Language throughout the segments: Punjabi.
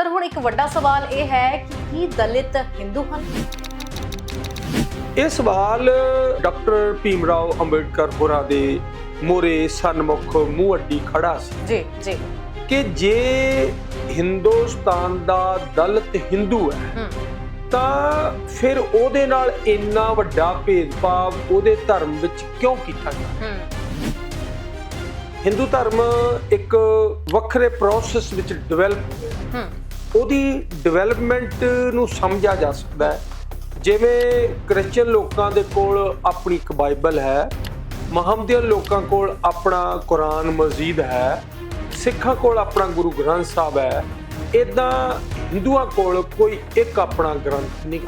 ਸਰ ਹੁਣ ਇੱਕ ਵੱਡਾ ਸਵਾਲ ਇਹ ਹੈ ਕਿ ਕੀ ਦਲਿਤ ਹਿੰਦੂ ਹਨ? ਇਹ ਸਵਾਲ ਡਾਕਟਰ ਭੀਮਰਾਓ ਅੰਬੇਡਕਰ ਹੋਰਾਂ ਦੇ ਮੋਰੇ ਸਨਮੁਖ ਮੂੰਹ ਅੱਡੀ ਖੜਾ ਸੀ। ਜੀ ਜੀ। ਕਿ ਜੇ ਹਿੰਦੁਸਤਾਨ ਦਾ ਦਲਿਤ ਹਿੰਦੂ ਹੈ ਤਾਂ ਫਿਰ ਉਹਦੇ ਨਾਲ ਇੰਨਾ ਵੱਡਾ ਭੇਦਭਾਵ ਉਹਦੇ ਧਰਮ ਵਿੱਚ ਕਿਉਂ ਕੀਤਾ ਗਿਆ? ਹਿੰਦੂ ਧਰਮ ਇੱਕ ਵੱਖਰੇ ਪ੍ਰੋਸੈਸ ਵਿੱਚ ਡਿਵੈਲਪ ਹੋਇਆ। ਉਹਦੀ ਡਿਵੈਲਪਮੈਂਟ ਨੂੰ ਸਮਝਿਆ ਜਾ ਸਕਦਾ ਹੈ। ਜਿਵੇਂ ਕ੍ਰਿਸਚੀਅਨ ਲੋਕਾਂ ਦੇ ਕੋਲ ਆਪਣੀ ਇੱਕ ਬਾਈਬਲ ਹੈ ਮੁਹੰਮਦੀਅਨ ਲੋਕਾਂ ਕੋਲ ਆਪਣਾ ਕੁਰਾਨ ਮਜੀਦ ਹੈ ਸਿੱਖਾਂ ਕੋਲ ਆਪਣਾ ਗੁਰੂ ਗ੍ਰੰਥ ਸਾਹਿਬ ਹੈ ਇਦਾਂ ਹਿੰਦੂਆਂ ਕੋਲ ਕੋਈ ਇੱਕ ਆਪਣਾ ਗ੍ਰੰਥ ਨਹੀਂ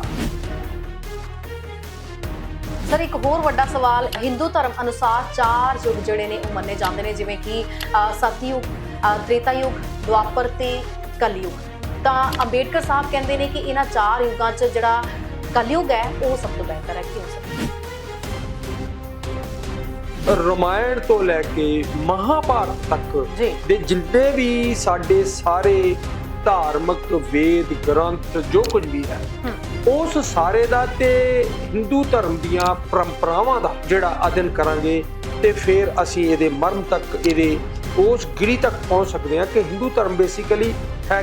ਸਰ ਇੱਕ ਹੋਰ ਵੱਡਾ ਸਵਾਲ ਹਿੰਦੂ ਧਰਮ ਅਨੁਸਾਰ ਚਾਰ ਯੁੱਗ ਜਿਹੜੇ ਨੇ ਉਹ ਮੰਨੇ ਜਾਂਦੇ ਨੇ ਜਿਵੇਂ ਕਿ ਅ, ਸਤਯੁਗ ਤ੍ਰੇਤਾ ਯੁੱਗ ਦੁਆਪਰ ਤੇ ਕਲਯੁਗ। ਤਾਂ ਅੰਬੇਡਕਰ ਸਾਹਿਬ ਕਹਿੰਦੇ ਨੇ ਕਿ ਇਹਨਾਂ ਚਾਰ ਯੁਗਾਂ 'ਚ ਜਿਹੜਾ ਕਲਯੁਗ ਹੈ ਉਹ ਸਭ ਤੋਂ ਬਿਹਤਰ ਹੈ। ਕਿਉਂ ਸਰ ਰਮਾਇਣ ਤੋਂ ਲੈ ਕੇ ਮਹਾਭਾਰਤ ਤੱਕ ਦੇ ਜਿੰਨੇ ਵੀ ਸਾਡੇ ਸਾਰੇ ਧਾਰਮਿਕ ਵੇਦ ਗ੍ਰੰਥ ਜੋ ਕੁਝ ਵੀ ਹੈ ਉਸ ਸਾਰੇ ਦਾ ਤੇ ਹਿੰਦੂ ਧਰਮ ਦੀਆਂ ਪਰੰਪਰਾਵਾਂ ਦਾ ਜਿਹੜਾ ਅਧਿਐਨ ਕਰਾਂਗੇ ਤੇ ਫਿਰ ਅਸੀਂ ਇਹਦੇ ਮਰਮ ਤੱਕ ਇਹਦੇ ਉਸ ਗਿਰੀ ਤੱਕ ਪਹੁੰਚ ਸਕਦੇ ਹਾਂ ਕਿ ਹਿੰਦੂ ਧਰਮ ਬੇਸਿਕਲੀ ਹੈ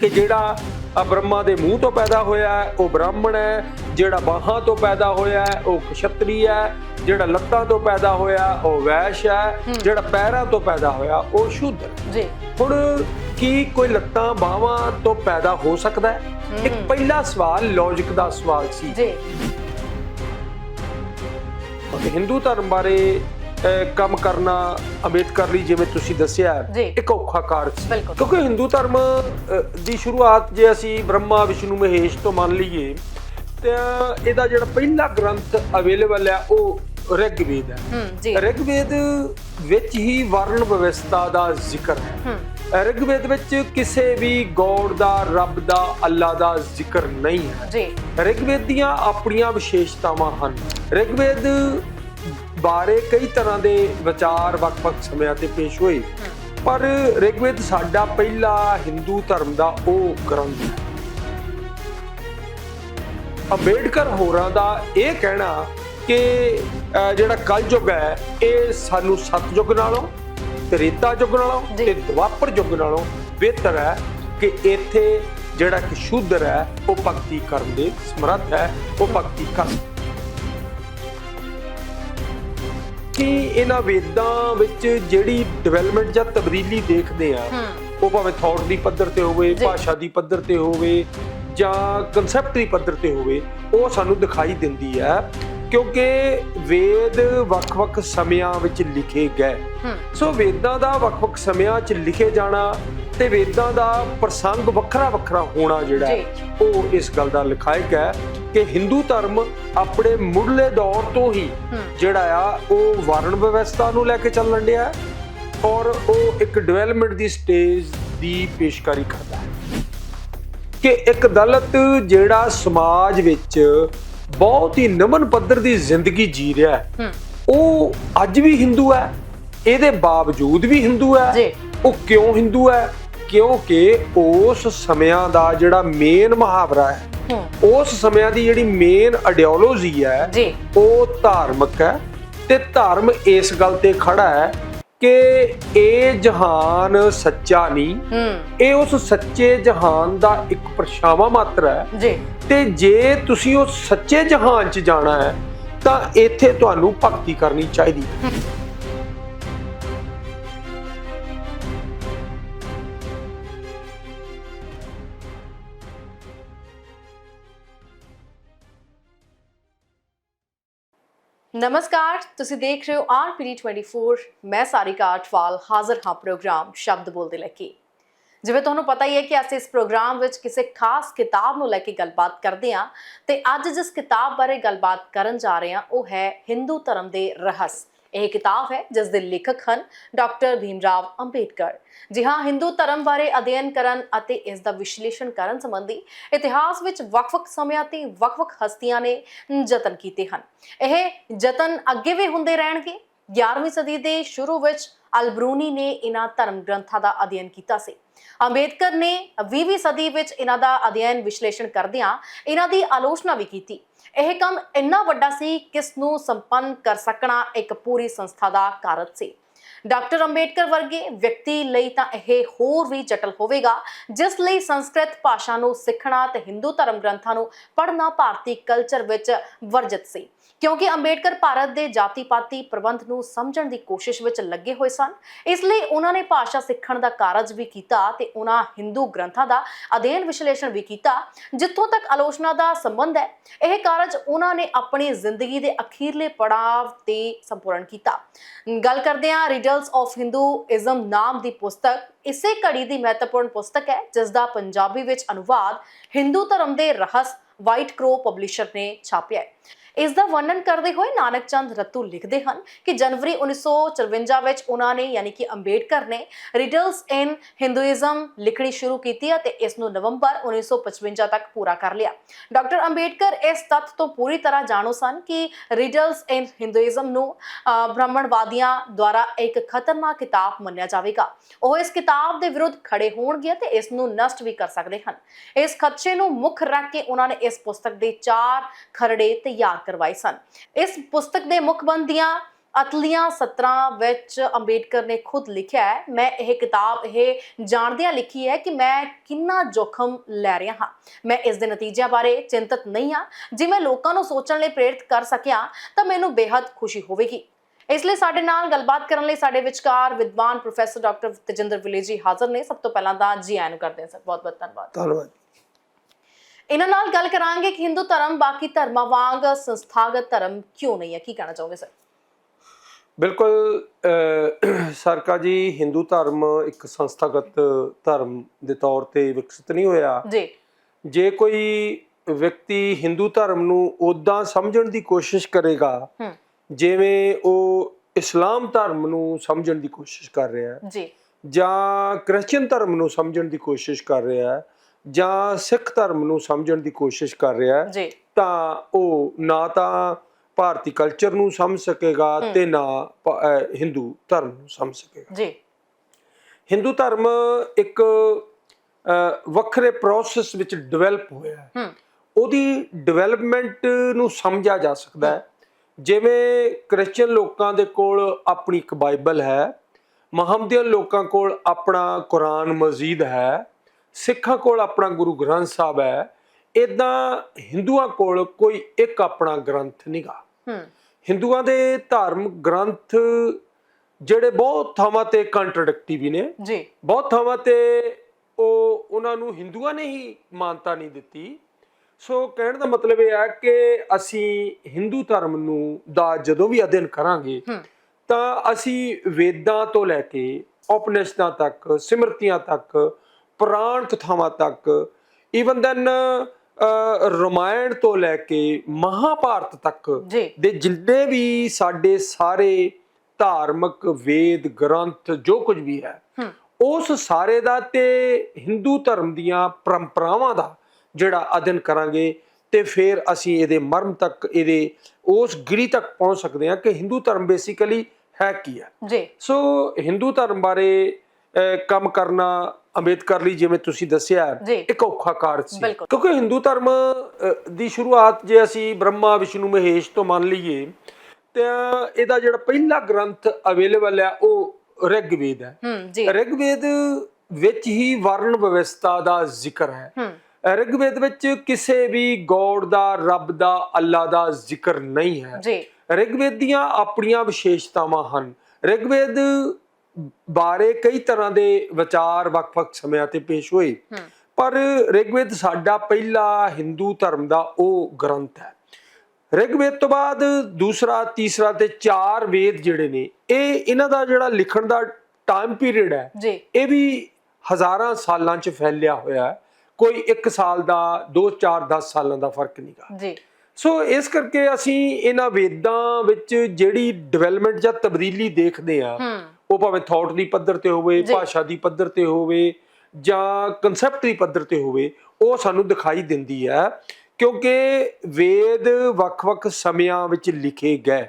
ਕੀ ਜਿਹੜਾ ਬ੍ਰਹਮਾ ਦੇ ਮੂੰਹ ਤੋਂ ਪੈਦਾ ਹੋਇਆ ਉਹ ਬ੍ਰਾਹਮਣ ਹੈ ਜਿਹੜਾ ਬਾਹਾਂ ਤੋਂ ਪੈਦਾ ਹੋਇਆ ਉਹ ਕਸ਼ਤਰੀ ਹੈ ਜਿਹੜਾ ਲੱਤਾਂ ਤੋਂ ਪੈਦਾ ਹੋਇਆ ਉਹ ਵੈਸ਼ ਹੈ। ਜਿਹੜਾ ਪੈਰਾਂ ਤੋਂ ਪੈਦਾ ਹੋਇਆ ਉਹ ਸ਼ੂਦਰ। ਜੀ। ਹੁਣ ਕੀ ਕੋਈ ਲੱਤਾਂ ਬਾਹਾਂ ਤੋਂ ਪੈਦਾ ਹੋ ਸਕਦਾ ਹੈ? ਇੱਕ। ਪਹਿਲਾ ਸਵਾਲ ਲੌਜੀਕ ਦਾ ਸਵਾਲ ਸੀ। ਜੀ। ਹਿੰਦੂ ਧਰਮ ਬਾਰੇ ਕੰਮ ਕਰਨਾ ਅੰਬੇਦਕਰ ਲਈ ਜਿਵੇਂ ਤੁਸੀਂ ਦੱਸਿਆ। ਇੱਕ ਔਖਾ ਕਾਰਜ ਸੀ। ਕਿਉਂਕਿ ਹਿੰਦੂ ਧਰਮ ਦੀ ਸ਼ੁਰੂਆਤ ਜੇ ਅਸੀਂ ਬ੍ਰਹਮਾ ਵਿਸ਼ਨੂੰ ਮਹੇਸ਼ ਤੋਂ ਮੰਨ ਲਈਏ ਤਾਂ ਇਹਦਾ ਜਿਹੜਾ ਪਹਿਲਾ ਗ੍ਰੰਥ ਅਵੇਲੇਬਲ ਹੈ ਉਹ ਰਿਗਵੇਦ ਹੈ। ਰਿਗਵੇਦ ਵਿੱਚ ਹੀ ਵਰਣ ਵਿਵਸਥਾ ਦਾ ਜ਼ਿਕਰ ਹੈ। ਹੂੰ। ਰਿਗਵੇਦ ਵਿੱਚ ਕਿਸੇ ਵੀ ਗੋਡ ਦਾ ਰੱਬ ਦਾ ਅੱਲਾ ਦਾ ਜ਼ਿਕਰ ਨਹੀਂ ਹੈ। ਜੀ। ਰਿਗਵੇਦ ਦੀਆਂ ਆਪਣੀਆਂ ਵਿਸ਼ੇਸ਼ਤਾਵਾਂ ਹਨ। ਰਿਗਵੇਦ ਬਾਰੇ ਕਈ ਤਰ੍ਹਾਂ ਦੇ ਵਿਚਾਰ ਵੱਖ-ਵੱਖ ਸਮਿਆਂ ਤੇ ਪੇਸ਼ ਹੋਏ ਪਰ ਰਿਗਵੇਦ ਸਾਡਾ ਪਹਿਲਾ ਹਿੰਦੂ ਧਰਮ ਦਾ ਉਹ ਗ੍ਰੰਥ ਹੈ ਅੰਬੇਡਕਰ ਹੋਰਾਂ ਦਾ ਇਹ ਕਹਿਣਾ ਕਿ ਜਿਹੜਾ ਕਲਯੁਗ ਹੈ ਇਹ ਸਾਨੂੰ ਸਤਯੁਗ ਨਾਲੋਂ ਤ੍ਰੇਤਾ ਯੁੱਗ ਨਾਲੋਂ। ਤੇ ਦੁਆਪਰ ਯੁੱਗ ਨਾਲੋਂ ਬਿਹਤਰ ਹੈ ਕਿ ਇੱਥੇ ਜਿਹੜਾ ਕਿ ਸ਼ੂਦਰ ਹੈ ਉਹ ਭਗਤੀ ਕਰਨ ਦੇ ਸਮਰੱਥ ਹੈ ਉਹ ਭਗਤੀ ਕਰ ਕਿ ਇਹਨਾਂ ਵੇਦਾਂ ਵਿੱਚ ਜਿਹੜੀ ਡਿਵੈਲਪਮੈਂਟ ਜਾਂ ਤਬਦੀਲੀ ਦੇਖਦੇ ਆ ਉਹ ਭਾਵੇਂ ਥੌਟ ਦੀ ਪੱਧਰ ਤੇ ਹੋਵੇ। ਭਾਸ਼ਾ ਦੀ ਪੱਧਰ ਤੇ ਹੋਵੇ ਜਾਂ ਕਨਸੈਪਟ ਦੀ ਪੱਧਰ ਤੇ ਹੋਵੇ ਉਹ ਸਾਨੂੰ ਦਿਖਾਈ ਦਿੰਦੀ ਹੈ ਕਿਉਂਕਿ ਵੇਦ ਵੱਖ-ਵੱਖ ਸਮਿਆਂ ਵਿੱਚ ਲਿਖੇ ਗਏ। ਸੋ ਵੇਦਾਂ ਦਾ ਵੱਖ-ਵੱਖ ਸਮਿਆਂ 'ਚ ਲਿਖੇ ਜਾਣਾ ਤੇ ਵੇਦਾਂ ਦਾ ਪ੍ਰਸੰਗ ਵੱਖਰਾ-ਵੱਖਰਾ ਹੋਣਾ ਜਿਹੜਾ ਹੈ, ਉਹ ਇਸ ਗੱਲ ਦਾ ਲਿਖਾਇਕ ਹੈ ਕਿ ਹਿੰਦੂ ਧਰਮ ਆਪਣੇ ਮੁੱਢਲੇ ਦੌਰ ਤੋਂ ਹੀ ਹੂੰ। ਜਿਹੜਾ ਆ ਉਹ ਵਰਣ ਵਿਵਸਥਾ ਨੂੰ ਲੈ ਕੇ ਚੱਲਣ ਡਿਆ ਹੈ ਔਰ ਉਹ ਇੱਕ ਡਿਵੈਲਪਮੈਂਟ ਦੀ ਸਟੇਜ ਦੀ ਪੇਸ਼ਕਾਰੀ ਕਰਦਾ ਹੈ ਕਿ ਇੱਕ ਦਲਿਤ ਜਿਹੜਾ ਸਮਾਜ ਵਿੱਚ ਬਹੁਤ ਹੀ ਨਮਨ ਪੱਧਰ ਦੀ ਜ਼ਿੰਦਗੀ ਜੀ ਰਿਹਾ ਹੈ ਹੂੰ। ਉਹ ਅੱਜ ਵੀ ਹਿੰਦੂ ਹੈ ਇਹਦੇ ਬਾਵਜੂਦ ਵੀ ਹਿੰਦੂ ਹੈ ਜੀ। ਉਹ ਕਿਉਂ ਹਿੰਦੂ ਹੈ ਕਿਉਂਕਿ ਉਸ ਸਮਿਆਂ ਦਾ ਜਿਹੜਾ ਮੇਨ ਮੁਹਾਵਰਾ ਹੈ ਉਸ ਸਮਿਆਂ ਦੀ ਜਿਹੜੀ ਮੇਨ ਆਈਡੀਓਲੋਜੀ ਹੈ ਉਹ ਧਾਰਮਿਕ ਹੈ ਤੇ ਧਰਮ ਇਸ ਗੱਲ ਤੇ ਖੜਾ ਹੈ ਕਿ ਇਹ ਜਹਾਨ ਸੱਚਾ ਨਹੀਂ। ਇਹ ਉਸ ਸੱਚੇ ਜਹਾਨ ਦਾ ਇੱਕ ਪਰਛਾਵਾਂ ਮਾਤਰ ਹੈ। ਜੀ। ਤੇ ਜੇ ਤੁਸੀਂ ਉਸ ਸੱਚੇ ਜਹਾਨ 'ਚ ਜਾਣਾ ਹੈ ਤਾਂ ਇੱਥੇ ਤੁਹਾਨੂੰ ਭਗਤੀ ਕਰਨੀ ਚਾਹੀਦੀ ਹੈ। ਨਮਸਕਾਰ, ਤੁਸੀਂ ਦੇਖ ਰਹੇ ਹੋ ਆਰਪੀਡੀ 24 ਮੈਂ ਸਾਰਿਕਾ ਅਟਵਾਲ ਹਾਜ਼ਰ ਹਾਂ ਪ੍ਰੋਗਰਾਮ ਸ਼ਬਦ ਬੋਲਦੇ ਲੈ ਕੇ। ਜਿਵੇਂ ਤੁਹਾਨੂੰ ਪਤਾ ਹੀ ਹੈ ਕਿ ਅਸੀਂ ਇਸ ਪ੍ਰੋਗਰਾਮ ਵਿੱਚ ਕਿਸੇ ਖਾਸ ਕਿਤਾਬ ਨੂੰ ਲੈ ਕੇ ਗੱਲਬਾਤ ਕਰਦੇ ਹਾਂ ਤੇ ਅੱਜ ਜਿਸ ਕਿਤਾਬ ਬਾਰੇ ਗੱਲਬਾਤ ਕਰਨ ਜਾ ਰਹੇ ਹਾਂ, ਉਹ ਹੈ ਹਿੰਦੂ ਧਰਮ ਦੇ ਰਹੱਸ। ਇਹ ਕਿਤਾਬ ਹੈ, ਜਿਸ ਦੇ ਲੇਖਕ ਹਨ ਡਾਕਟਰ ਭੀਮਰਾਵ ਅੰਬੇਡਕਰ। ਜੀ ਹਾਂ, ਹਿੰਦੂ ਧਰਮ ਬਾਰੇ ਅਧਿਐਨ ਕਰਨ ਅਤੇ ਇਸ ਦਾ ਵਿਸ਼ਲੇਸ਼ਣ ਕਰਨ ਸੰਬੰਧੀ ਇਤਿਹਾਸ ਵਿੱਚ ਵੱਖ-ਵੱਖ ਸਮਿਆਂ ਤੇ ਵੱਖ-ਵੱਖ ਹਸਤੀਆਂ ਨੇ ਯਤਨ ਕੀਤੇ ਹਨ। ਇਹ ਯਤਨ ਅੱਗੇ ਵੀ ਹੁੰਦੇ ਰਹਿਣਗੇ? 11ਵੀਂ ਸਦੀ ਦੇ ਸ਼ੁਰੂ ਵਿੱਚ ਅਲਬਰੂਨੀ ਨੇ ਇਹਨਾਂ ਧਰਮ ਗ੍ਰੰਥਾਂ ਦਾ ਅਧਿਐਨ ਕੀਤਾ ਸੀ। ਅੰਬੇਦਕਰ ਨੇ 20ਵੀਂ ਸਦੀ ਵਿੱਚ ਇਹਨਾਂ ਦਾ ਅਧਿਐਨ ਵਿਸ਼ਲੇਸ਼ਣ ਕਰਦਿਆਂ ਇਹਨਾਂ ਦੀ ਆਲੋਚਨਾ ਵੀ ਕੀਤੀ। ਇਹ ਕੰਮ ਇੰਨਾ ਵੱਡਾ ਸੀ, ਕਿਸ ਨੂੰ ਸੰਪੰਨ ਕਰ ਸਕਣਾ ਇੱਕ ਪੂਰੀ ਸੰਸਥਾ ਦਾ ਕਾਰਜ ਸੀ। ਡਾਕਟਰ ਅੰਬੇਡਕਰ ਵਰਗੇ ਵਿਅਕਤੀ ਲਈ ਤਾਂ ਇਹ ਹੋਰ ਵੀ ਜਟਲ ਹੋਵੇਗਾ, ਜਿਸ ਲਈ ਸੰਸਕ੍ਰਿਤ ਭਾਸ਼ਾ ਨੂੰ ਸਿੱਖਣਾ ਤੇ ਹਿੰਦੂ ਧਰਮ ਗ੍ਰੰਥਾਂ ਨੂੰ ਪੜ੍ਹਨਾ ਭਾਰਤੀ ਕਲਚਰ ਵਿੱਚ ਵਰਜਿਤ ਸੀ। ਕਿਉਂਕਿ ਅੰਬੇਡਕਰ ਭਾਰਤ ਦੇ ਜਾਤੀ-ਪਾਤੀ ਪ੍ਰਬੰਧ ਨੂੰ ਸਮਝਣ ਦੀ ਕੋਸ਼ਿਸ਼ ਵਿੱਚ ਲੱਗੇ ਹੋਏ ਸਨ। ਇਸ ਲਈ ਉਹਨਾਂ ਨੇ ਭਾਸ਼ਾ ਸਿੱਖਣ ਦਾ ਕਾਰਜ ਵੀ ਕੀਤਾ ਤੇ ਉਹਨਾਂ ਹਿੰਦੂ ਗ੍ਰੰਥਾਂ ਦਾ ਅਧਿਐਨ ਵਿਸ਼ਲੇਸ਼ਣ ਵੀ ਕੀਤਾ, ਜਿੱਥੋਂ ਤੱਕ ਆਲੋਚਨਾ ਦਾ ਸੰਬੰਧ ਹੈ। ਇਹ ਕਾਰਜ ਉਹਨਾਂ ਨੇ ਆਪਣੀ ਜ਼ਿੰਦਗੀ ਦੇ ਅਖੀਰਲੇ ਪੜਾਅ ਤੇ ਸੰਪੂਰਨ ਕੀਤਾ। ਗੱਲ ਕਰਦੇ ਹਾਂ ਰਿਡਲਸ ਆਫ ਹਿੰਦੂਇਜ਼ਮ ਨਾਮ ਦੀ ਪੁਸਤਕ। ਇਸੇ ਘੜੀ ਦੀ ਮਹੱਤਵਪੂਰਨ ਪੁਸਤਕ ਹੈ ਜਿਸ ਦਾ ਪੰਜਾਬੀ ਵਿੱਚ ਅਨੁਵਾਦ ਹਿੰਦੂ ਧਰਮ ਦੇ ਰਹੱਸ ਵਾਈਟ ਕਰੋ ਪਬਲਿਸ਼ਰ ਨੇ ਛਾਪਿਆ ਹੈ। ਇਸ ਦਾ ਵਰਣਨ ਕਰਦੇ ਹੋਏ ਨਾਨਕ ਚੰਦ ਰੱਤੂ ਲਿਖਦੇ ਹਨ ਕਿ ਜਨਵਰੀ 1954 ਵਿੱਚ ਉਹਨਾਂ ਨੇ ਯਾਨੀ ਕਿ ਅੰਬੇਡਕਰ ਨੇ ਰਿਡਲਸ ਇਨ ਹਿੰਦੂਇਜ਼ਮ ਲਿਖਣੀ ਸ਼ੁਰੂ ਕੀਤੀ ਅਤੇ ਇਸ ਨੂੰ ਨਵੰਬਰ 1955 ਤੱਕ ਪੂਰਾ ਕਰ ਲਿਆ। ਡਾਕਟਰ ਅੰਬੇਡਕਰ ਇਸ ਤੱਥ ਤੋਂ ਪੂਰੀ ਤਰ੍ਹਾਂ ਜਾਣੂ ਸਨ ਕਿ ਰਿਡਲਸ ਇਨ ਹਿੰਦੂਇਜ਼ਮ ਨੂੰ ਬ੍ਰਾਹਮਣਵਾਦੀਆਂ ਦੁਆਰਾ ਇੱਕ ਖਤਰਨਾਕ ਕਿਤਾਬ ਮੰਨਿਆ ਜਾਵੇਗਾ। ਉਹ ਇਸ ਕਿਤਾਬ ਦੇ ਵਿਰੁੱਧ ਖੜੇ ਹੋਣਗੇ ਤੇ ਇਸ ਨੂੰ ਨਸ਼ਟ ਵੀ ਕਰ ਸਕਦੇ ਹਨ। ਇਸ ਖਦਸ਼ੇ ਨੂੰ ਮੁੱਖ ਰੱਖ ਕੇ ਉਹਨਾਂ ਨੇ ਇਸ ਪੁਸਤਕ ਦੇ ਚਾਰ ਖਰੜੇ ਤਿਆਰ ਕਰਵਾਏ ਸਨ। ਇਸ ਪੁਸਤਕ ਦੇ ਮੁੱਖ ਬੰਦੀਆਂ ਅਤਲੀਆਂ ਸਤਰਾਂ ਵਿੱਚ ਅੰਬੇਡਕਰ ਨੇ ਖੁਦ ਲਿਖਿਆ ਹੈ। ਮੈਂ ਇਹ ਕਿਤਾਬ ਇਹ ਜਾਣਦਿਆਂ ਲਿਖੀ ਹੈ ਕਿ ਮੈਂ ਕਿੰਨਾ ਜੋਖਮ ਲੈ ਰਿਹਾ ਹਾਂ। ਮੈਂ ਇਸ ਦੇ ਨਤੀਜਿਆਂ ਬਾਰੇ ਚਿੰਤਤ ਨਹੀਂ ਹਾਂ। ਜੇ ਮੈਂ ਲੋਕਾਂ ਨੂੰ ਸੋਚਣ ਲਈ ਪ੍ਰੇਰਿਤ ਕਰ ਸਕਿਆ ਤਾਂ ਮੈਨੂੰ ਬੇहद ਖੁਸ਼ੀ ਹੋਵੇਗੀ। ਇਸ ਲਈ ਸਾਡੇ ਨਾਲ ਗੱਲਬਾਤ ਕਰਨ ਲਈ ਸਾਡੇ ਵਿਚਕਾਰ ਵਿਦਵਾਨ ਪ੍ਰੋਫੈਸਰ ਡਾਕਟਰ ਤਜਿੰਦਰ ਵਿਲੇ ਜੀ ਹਾਜ਼ਰ ਨੇ। ਸਭ ਤੋਂ ਪਹਿਲਾਂ ਤਾਂ ਜੀ ਆਇਆਂ ਨੂੰ ਕਰਦੇ ਹਾਂ ਸਰ। ਬਹੁਤ ਬਹੁਤ ਧੰਨਵਾਦ। ਧੰਨਵਾਦ। ਇਹਨਾਂ ਨਾਲ ਗੱਲ ਕਰਾਂਗੇ ਕਿ ਹਿੰਦੂ ਧਰਮ ਬਾਕੀ ਧਰਮਾਂ ਵਾਂਗ ਸੰਸਥਾਗਤ ਧਰਮ ਕਿਉਂ ਨਹੀਂ ਹੈ? ਕੀ ਕਹਿਣਾ ਚਾਹੋਗੇ ਸਰ? ਬਿਲਕੁਲ ਸਰਕਾ ਜੀ ਹਿੰਦੂ ਧਰਮ ਇੱਕ ਸੰਸਥਾਗਤ ਧਰਮ ਦੇ ਤੌਰ ਤੇ ਵਿਕਸਿਤ ਨਹੀਂ ਹੋਇਆ। ਜੀ। ਜੇ ਕੋਈ ਵਿਅਕਤੀ ਹਿੰਦੂ ਧਰਮ ਨੂੰ ਉਦਾਂ ਸਮਝਣ ਦੀ ਕੋਸ਼ਿਸ਼ ਕਰੇਗਾ ਜਿਵੇਂ ਉਹ ਇਸਲਾਮ ਧਰਮ ਨੂੰ ਸਮਝਣ ਦੀ ਕੋਸ਼ਿਸ਼ ਕਰ ਰਿਹਾ ਹੈ ਜੀ। ਜਾਂ ਕ੍ਰਿਸਚੀਅਨ ਧਰਮ ਨੂੰ ਸਮਝਣ ਦੀ ਕੋਸ਼ਿਸ਼ ਕਰ ਰਿਹਾ ਹੈ ਜਾਂ ਸਿੱਖ ਧਰਮ ਨੂੰ ਸਮਝਣ ਦੀ ਕੋਸ਼ਿਸ਼ ਕਰ ਰਿਹਾ ਹੈ ਜੀ। ਤਾਂ ਉਹ ਨਾ ਤਾਂ ਭਾਰਤੀ ਕਲਚਰ ਨੂੰ ਸਮਝ ਸਕੇਗਾ ਤੇ ਨਾ ਹਿੰਦੂ ਧਰਮ ਨੂੰ ਸਮਝ ਸਕੇਗਾ। ਜੀ। ਹਿੰਦੂ ਧਰਮ ਇੱਕ ਵੱਖਰੇ ਪ੍ਰੋਸੈਸ ਵਿੱਚ ਡਿਵੈਲਪ ਹੋਇਆ ਹੈ। ਉਹਦੀ ਡਿਵੈਲਪਮੈਂਟ ਨੂੰ ਸਮਝਿਆ ਜਾ ਸਕਦਾ ਹੈ। ਜਿਵੇਂ ਕ੍ਰਿਸਚੀਅਨ ਲੋਕਾਂ ਦੇ ਕੋਲ ਆਪਣੀ ਇੱਕ ਬਾਈਬਲ ਹੈ ਮੁਹੰਮਦੀਅਨ ਲੋਕਾਂ ਕੋਲ ਆਪਣਾ ਕੁਰਾਨ ਮਜੀਦ ਹੈ ਸਿੱਖਾਂ ਕੋਲ ਆਪਣਾ ਗੁਰੂ ਗ੍ਰੰਥ ਸਾਹਿਬ ਹੈ ਇਦਾਂ ਹਿੰਦੂਆਂ ਕੋਲ ਕੋਈ ਇੱਕ ਆਪਣਾ ਗ੍ਰੰਥ ਨਹੀਂਗਾ ਹੂੰ। ਹਿੰਦੂਆਂ ਦੇ ਧਾਰਮਿਕ ਗ੍ਰੰਥ ਜਿਹੜੇ ਬਹੁਤ ਥਾਵਾਂ ਤੇ ਕੰਟਰਡਿਕਟਿਵ ਨੇ। ਜੀ। ਬਹੁਤ ਥਾਵਾਂ ਤੇ ਉਹ ਉਹਨਾਂ ਨੂੰ ਹਿੰਦੂਆਂ ਨੇ ਹੀ ਮਾਨਤਾ ਨਹੀਂ ਦਿੱਤੀ। ਸੋ ਕਹਿਣ ਦਾ ਮਤਲਬ ਇਹ ਹੈ ਕਿ ਅਸੀਂ ਹਿੰਦੂ ਧਰਮ ਨੂੰ ਦਾ ਜਦੋਂ ਵੀ ਅਧਿਐਨ ਕਰਾਂਗੇ ਤਾਂ ਅਸੀਂ ਵੇਦਾਂ ਤੋਂ ਲੈ ਕੇ ਉਪਨਿਸ਼ਦਾਂ ਤੱਕ ਸਿਮਰਤੀਆਂ ਤੱਕ ਪੁਰਾਣ ਕਥਾਵਾਂ ਤੱਕ ਈਵਨ ਦੈਨ ਰਮਾਇਣ ਤੋਂ ਲੈ ਕੇ ਮਹਾਭਾਰਤ ਤੱਕ ਦੇ ਜਿੰਨੇ ਵੀ ਸਾਡੇ ਸਾਰੇ ਧਾਰਮਿਕ ਵੇਦ ਗ੍ਰੰਥ ਜੋ ਕੁਝ ਵੀ ਹੈ ਉਸ ਸਾਰੇ ਦਾ ਤੇ ਹਿੰਦੂ ਧਰਮ ਦੀਆਂ ਪਰੰਪਰਾਵਾਂ ਦਾ ਜਿਹੜਾ ਅਧਿਐਨ ਕਰਾਂਗੇ ਤੇ ਫਿਰ ਅਸੀਂ ਇਹਦੇ ਮਰਮ ਤੱਕ ਇਹਦੇ ਉਸ ਗਿਰੀ ਤੱਕ ਪਹੁੰਚ ਸਕਦੇ ਹਾਂ ਕਿ ਹਿੰਦੂ ਧਰਮ ਬੇਸਿਕਲੀ ਹੈ ਕੀ ਹੈ। ਜੀ। ਸੋ ਹਿੰਦੂ ਧਰਮ ਬਾਰੇ ਕੰਮ ਕਰਨਾ ਅੰਬੇਦਕਰ ਲਈ ਜਿਵੇਂ ਤੁਸੀਂ ਦੱਸਿਆ। ਇੱਕ ਔਖਾ ਕਾਰਜ ਸੀ। ਕਿਉਂਕਿ ਹਿੰਦੂ ਧਰਮ ਦੀ ਸ਼ੁਰੂਆਤ ਜੇ ਅਸੀਂ ਬ੍ਰਹਮਾ ਵਿਸ਼ਨੂੰ ਮਹੇਸ਼ ਤੋਂ ਮੰਨ ਲਈਏ ਤਾਂ ਇਹਦਾ ਜਿਹੜਾ ਪਹਿਲਾ ਗ੍ਰੰਥ ਅਵੇਲੇਬਲ ਹੈ ਉਹ ਰਿਗਵੇਦ ਹੈ। ਰਿਗਵੇਦ ਵਿੱਚ ਹੀ ਵਰਣ ਵਿਵਸਥਾ ਦਾ ਜ਼ਿਕਰ ਹੈ। ਹੂੰ। ਰਿਗਵੇਦ ਵਿੱਚ ਕਿਸੇ ਵੀ ਗੋਡ ਦਾ ਰੱਬ ਦਾ ਅੱਲਾ ਦਾ ਜ਼ਿਕਰ ਨਹੀਂ ਹੈ। ਜੀ। ਰਿਗਵੇਦ ਦੀਆਂ ਆਪਣੀਆਂ ਵਿਸ਼ੇਸ਼ਤਾਵਾਂ ਹਨ। ਰਿਗਵੇਦ ਬਾਰੇ ਕਈ ਤਰ੍ਹਾਂ ਦੇ ਵਿਚਾਰ ਵੱਖ-ਵੱਖ ਸਮਿਆਂ ਤੇ ਪੇਸ਼ ਹੋਏ। ਪਰ ਰਿਗਵੇਦ ਸਾਡਾ ਪਹਿਲਾ ਹਿੰਦੂ ਧਰਮ ਦਾ ਉਹ ਗ੍ਰੰਥ ਹੈ। ਰਿਗਵੇਦ ਤੋਂ ਬਾਅਦ ਦੂਸਰਾ ਤੀਸਰਾ ਤੇ ਚਾਰ ਵੇਦ ਜਿਹੜੇ ਨੇ ਇਹ ਇਹਨਾਂ ਦਾ ਜਿਹੜਾ ਲਿਖਣ ਦਾ ਟਾਈਮ ਪੀਰੀਅਡ ਹੈ ਇਹ ਵੀ ਹਜ਼ਾਰਾਂ ਸਾਲਾਂ 'ਚ ਫੈਲਿਆ ਹੋਇਆ ਹੈ। ਕੋਈ 1 ਸਾਲ ਦਾ 2 4 10 ਸਾਲਾਂ ਦਾ ਫ਼ਰਕ ਨਹੀਂਗਾ ਜੀ। ਸੋ ਇਸ ਕਰਕੇ ਅਸੀਂ ਇਹਨਾਂ ਵੇਦਾਂ ਵਿੱਚ ਜਿਹੜੀ ਡਿਵੈਲਪਮੈਂਟ ਜਾਂ ਤਬਦੀਲੀ ਦੇਖਦੇ ਆ ਹੂੰ। ਉਹ ਭਾਵੇਂ ਥਾਟ ਦੀ ਪੱਧਰ ਤੇ ਹੋਵੇ। ਭਾਸ਼ਾ ਦੀ ਪੱਧਰ ਤੇ ਹੋਵੇ ਜਾਂ ਕਨਸੈਪਟ ਦੀ ਪੱਧਰ ਤੇ ਹੋਵੇ ਉਹ ਸਾਨੂੰ ਦਿਖਾਈ ਦਿੰਦੀ ਹੈ ਕਿਉਂਕਿ ਵੇਦ ਵੱਖ-ਵੱਖ ਸਮਿਆਂ ਵਿੱਚ ਲਿਖੇ ਗਏ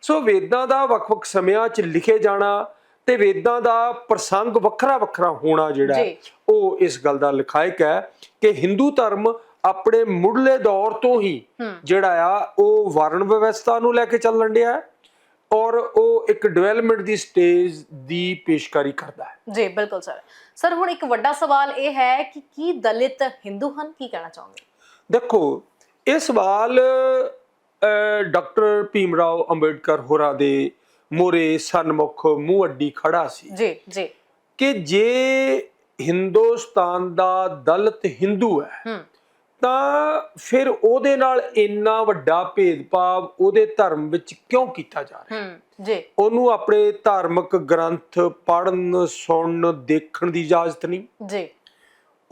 ਸੋ ਵੇਦਾਂ ਦਾ ਵੱਖ-ਵੱਖ ਸਮਿਆਂ 'ਚ ਲਿਖੇ ਜਾਣਾ ਤੇ ਵੇਦਾਂ ਦਾ ਪ੍ਰਸੰਗ ਵੱਖਰਾ ਵੱਖਰਾ ਹੋਣਾ ਜਿਹੜਾ। ਉਹ ਇਸ ਗੱਲ ਦਾ ਲਿਖਾਇਕ ਹੈ ਕਿ ਹਿੰਦੂ ਧਰਮ ਆਪਣੇ ਮੁੱਢਲੇ ਦੌਰ ਤੋਂ ਹੀ ਹੂੰ। ਜਿਹੜਾ ਆ ਉਹ ਵਰਣ ਵਿਵਸਥਾ ਨੂੰ ਲੈ ਕੇ ਚੱਲਣ ਡਿਆ ਹੈ ਔਰ ਉਹ ਇੱਕ ਡਿਵੈਲਪਮੈਂਟ ਦੀ ਸਟੇਜ ਦੀ ਪੇਸ਼ਕਾਰੀ ਕਰਦਾ ਹੈ। ਜੀ ਬਿਲਕੁਲ ਸਰ। ਸਰ ਹੁਣ ਇੱਕ ਵੱਡਾ ਸਵਾਲ ਇਹ ਹੈ ਕਿ ਕੀ ਦਲਿਤ ਹਿੰਦੂ ਹਨ? ਕੀ ਕਹਿਣਾ ਚਾਹੋਗੇ? ਦੇਖੋ ਇਹ ਸਵਾਲ ਡਾਕਟਰ ਭੀਮ ਰਾਓ ਅੰਬੇਡਕਰ ਹੋਰਾਂ ਦੇ ਮੋਰੇ ਸਨਮੁਖ ਮੂੰਹ ਅੱਡੀ ਖੜਾ ਸੀ। ਜੀ ਜੀ। ਕਿ ਜੇ ਹਿੰਦੁਸਤਾਨ ਦਾ ਦਲਿਤ ਹਿੰਦੂ ਹੈ ਹੂੰ। ਤਾਂ ਫਿਰ ਉਹਦੇ ਨਾਲ ਇੰਨਾ ਵੱਡਾ ਭੇਦਭਾਵ ਉਹਦੇ ਧਰਮ ਵਿੱਚ ਕਿਉਂ ਕੀਤਾ ਜਾ ਰਿਹਾ? ਹੂੰ ਜੀ। ਉਹਨੂੰ ਆਪਣੇ ਧਾਰਮਿਕ ਗ੍ਰੰਥ ਪੜ੍ਹਨ ਸੁਣਨ ਦੇਖਣ ਦੀ ਇਜਾਜ਼ਤ ਨਹੀਂ? ਜੀ।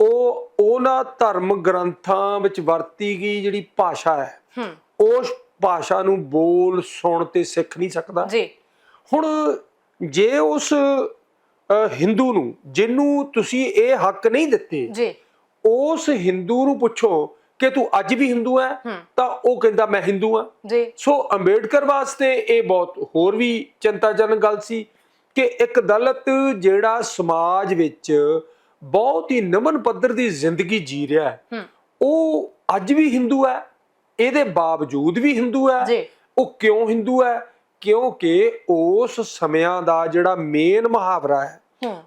ਉਹ ਉਹਨਾਂ ਧਰਮ ਗ੍ਰੰਥਾਂ ਵਿੱਚ ਵਰਤੀ ਗਈ ਜਿਹੜੀ ਭਾਸ਼ਾ ਹੈ ਹੂੰ। ਉਸ ਭਾਸ਼ਾ ਨੂੰ ਬੋਲ ਸੁਣ ਤੇ ਸਿੱਖ ਨਹੀਂ ਸਕਦਾ? ਜੀ। ਹੁਣ ਜੇ ਉਸ ਹਿੰਦੂ ਨੂੰ ਜਿਹਨੂੰ ਤੁਸੀਂ ਇਹ ਹੱਕ ਨਹੀਂ ਦਿੱਤੇ ਜੀ। ਉਸ ਹਿੰਦੂ ਨੂੰ ਪੁੱਛੋ ਕਿ ਤੂੰ ਅੱਜ ਵੀ ਹਿੰਦੂ ਹੈ ਤਾਂ ਉਹ ਕਹਿੰਦਾ ਮੈਂ ਹਿੰਦੂ ਹਾਂ। ਜੀ। ਸੋ ਅੰਬੇਡਕਰ ਵਾਸਤੇ ਇਹ ਬਹੁਤ ਹੋਰ ਵੀ ਚਿੰਤਾਜਨਕ ਗੱਲ ਸੀ ਕਿ ਇੱਕ ਦਲਿਤ ਜਿਹੜਾ ਸਮਾਜ ਵਿੱਚ ਬਹੁਤ ਹੀ ਨਮਨ ਪੱਧਰ ਦੀ ਜ਼ਿੰਦਗੀ ਜੀ ਰਿਹਾ ਹੈ। ਉਹ ਅੱਜ ਵੀ ਹਿੰਦੂ ਹੈ ਇਹਦੇ ਬਾਵਜੂਦ ਵੀ ਹਿੰਦੂ ਹੈ ਉਹ ਕਿਉਂ ਹਿੰਦੂ ਹੈ? ਕਿਉਂਕਿ ਉਸ ਸਮਿਆਂ ਦਾ ਜਿਹੜਾ ਮੇਨ ਮੁਹਾਵਰਾ ਹੂੰ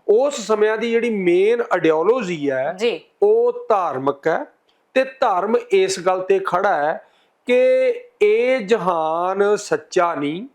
ਉਸ ਸਮਿਆਂ ਦੀ ਜਿਹੜੀ ਮੇਨ ਆਈਡੀਓਲੋਜੀ ਹੈ ਜੀ। ਉਹ ਧਾਰਮਿਕ ਹੈ ਤੇ ਧਰਮ ਇਸ ਗੱਲ ਤੇ ਖੜਾ ਹੈ ਕਿ ਇਹ ਜਹਾਨ ਸੱਚਾ ਨਹੀਂ।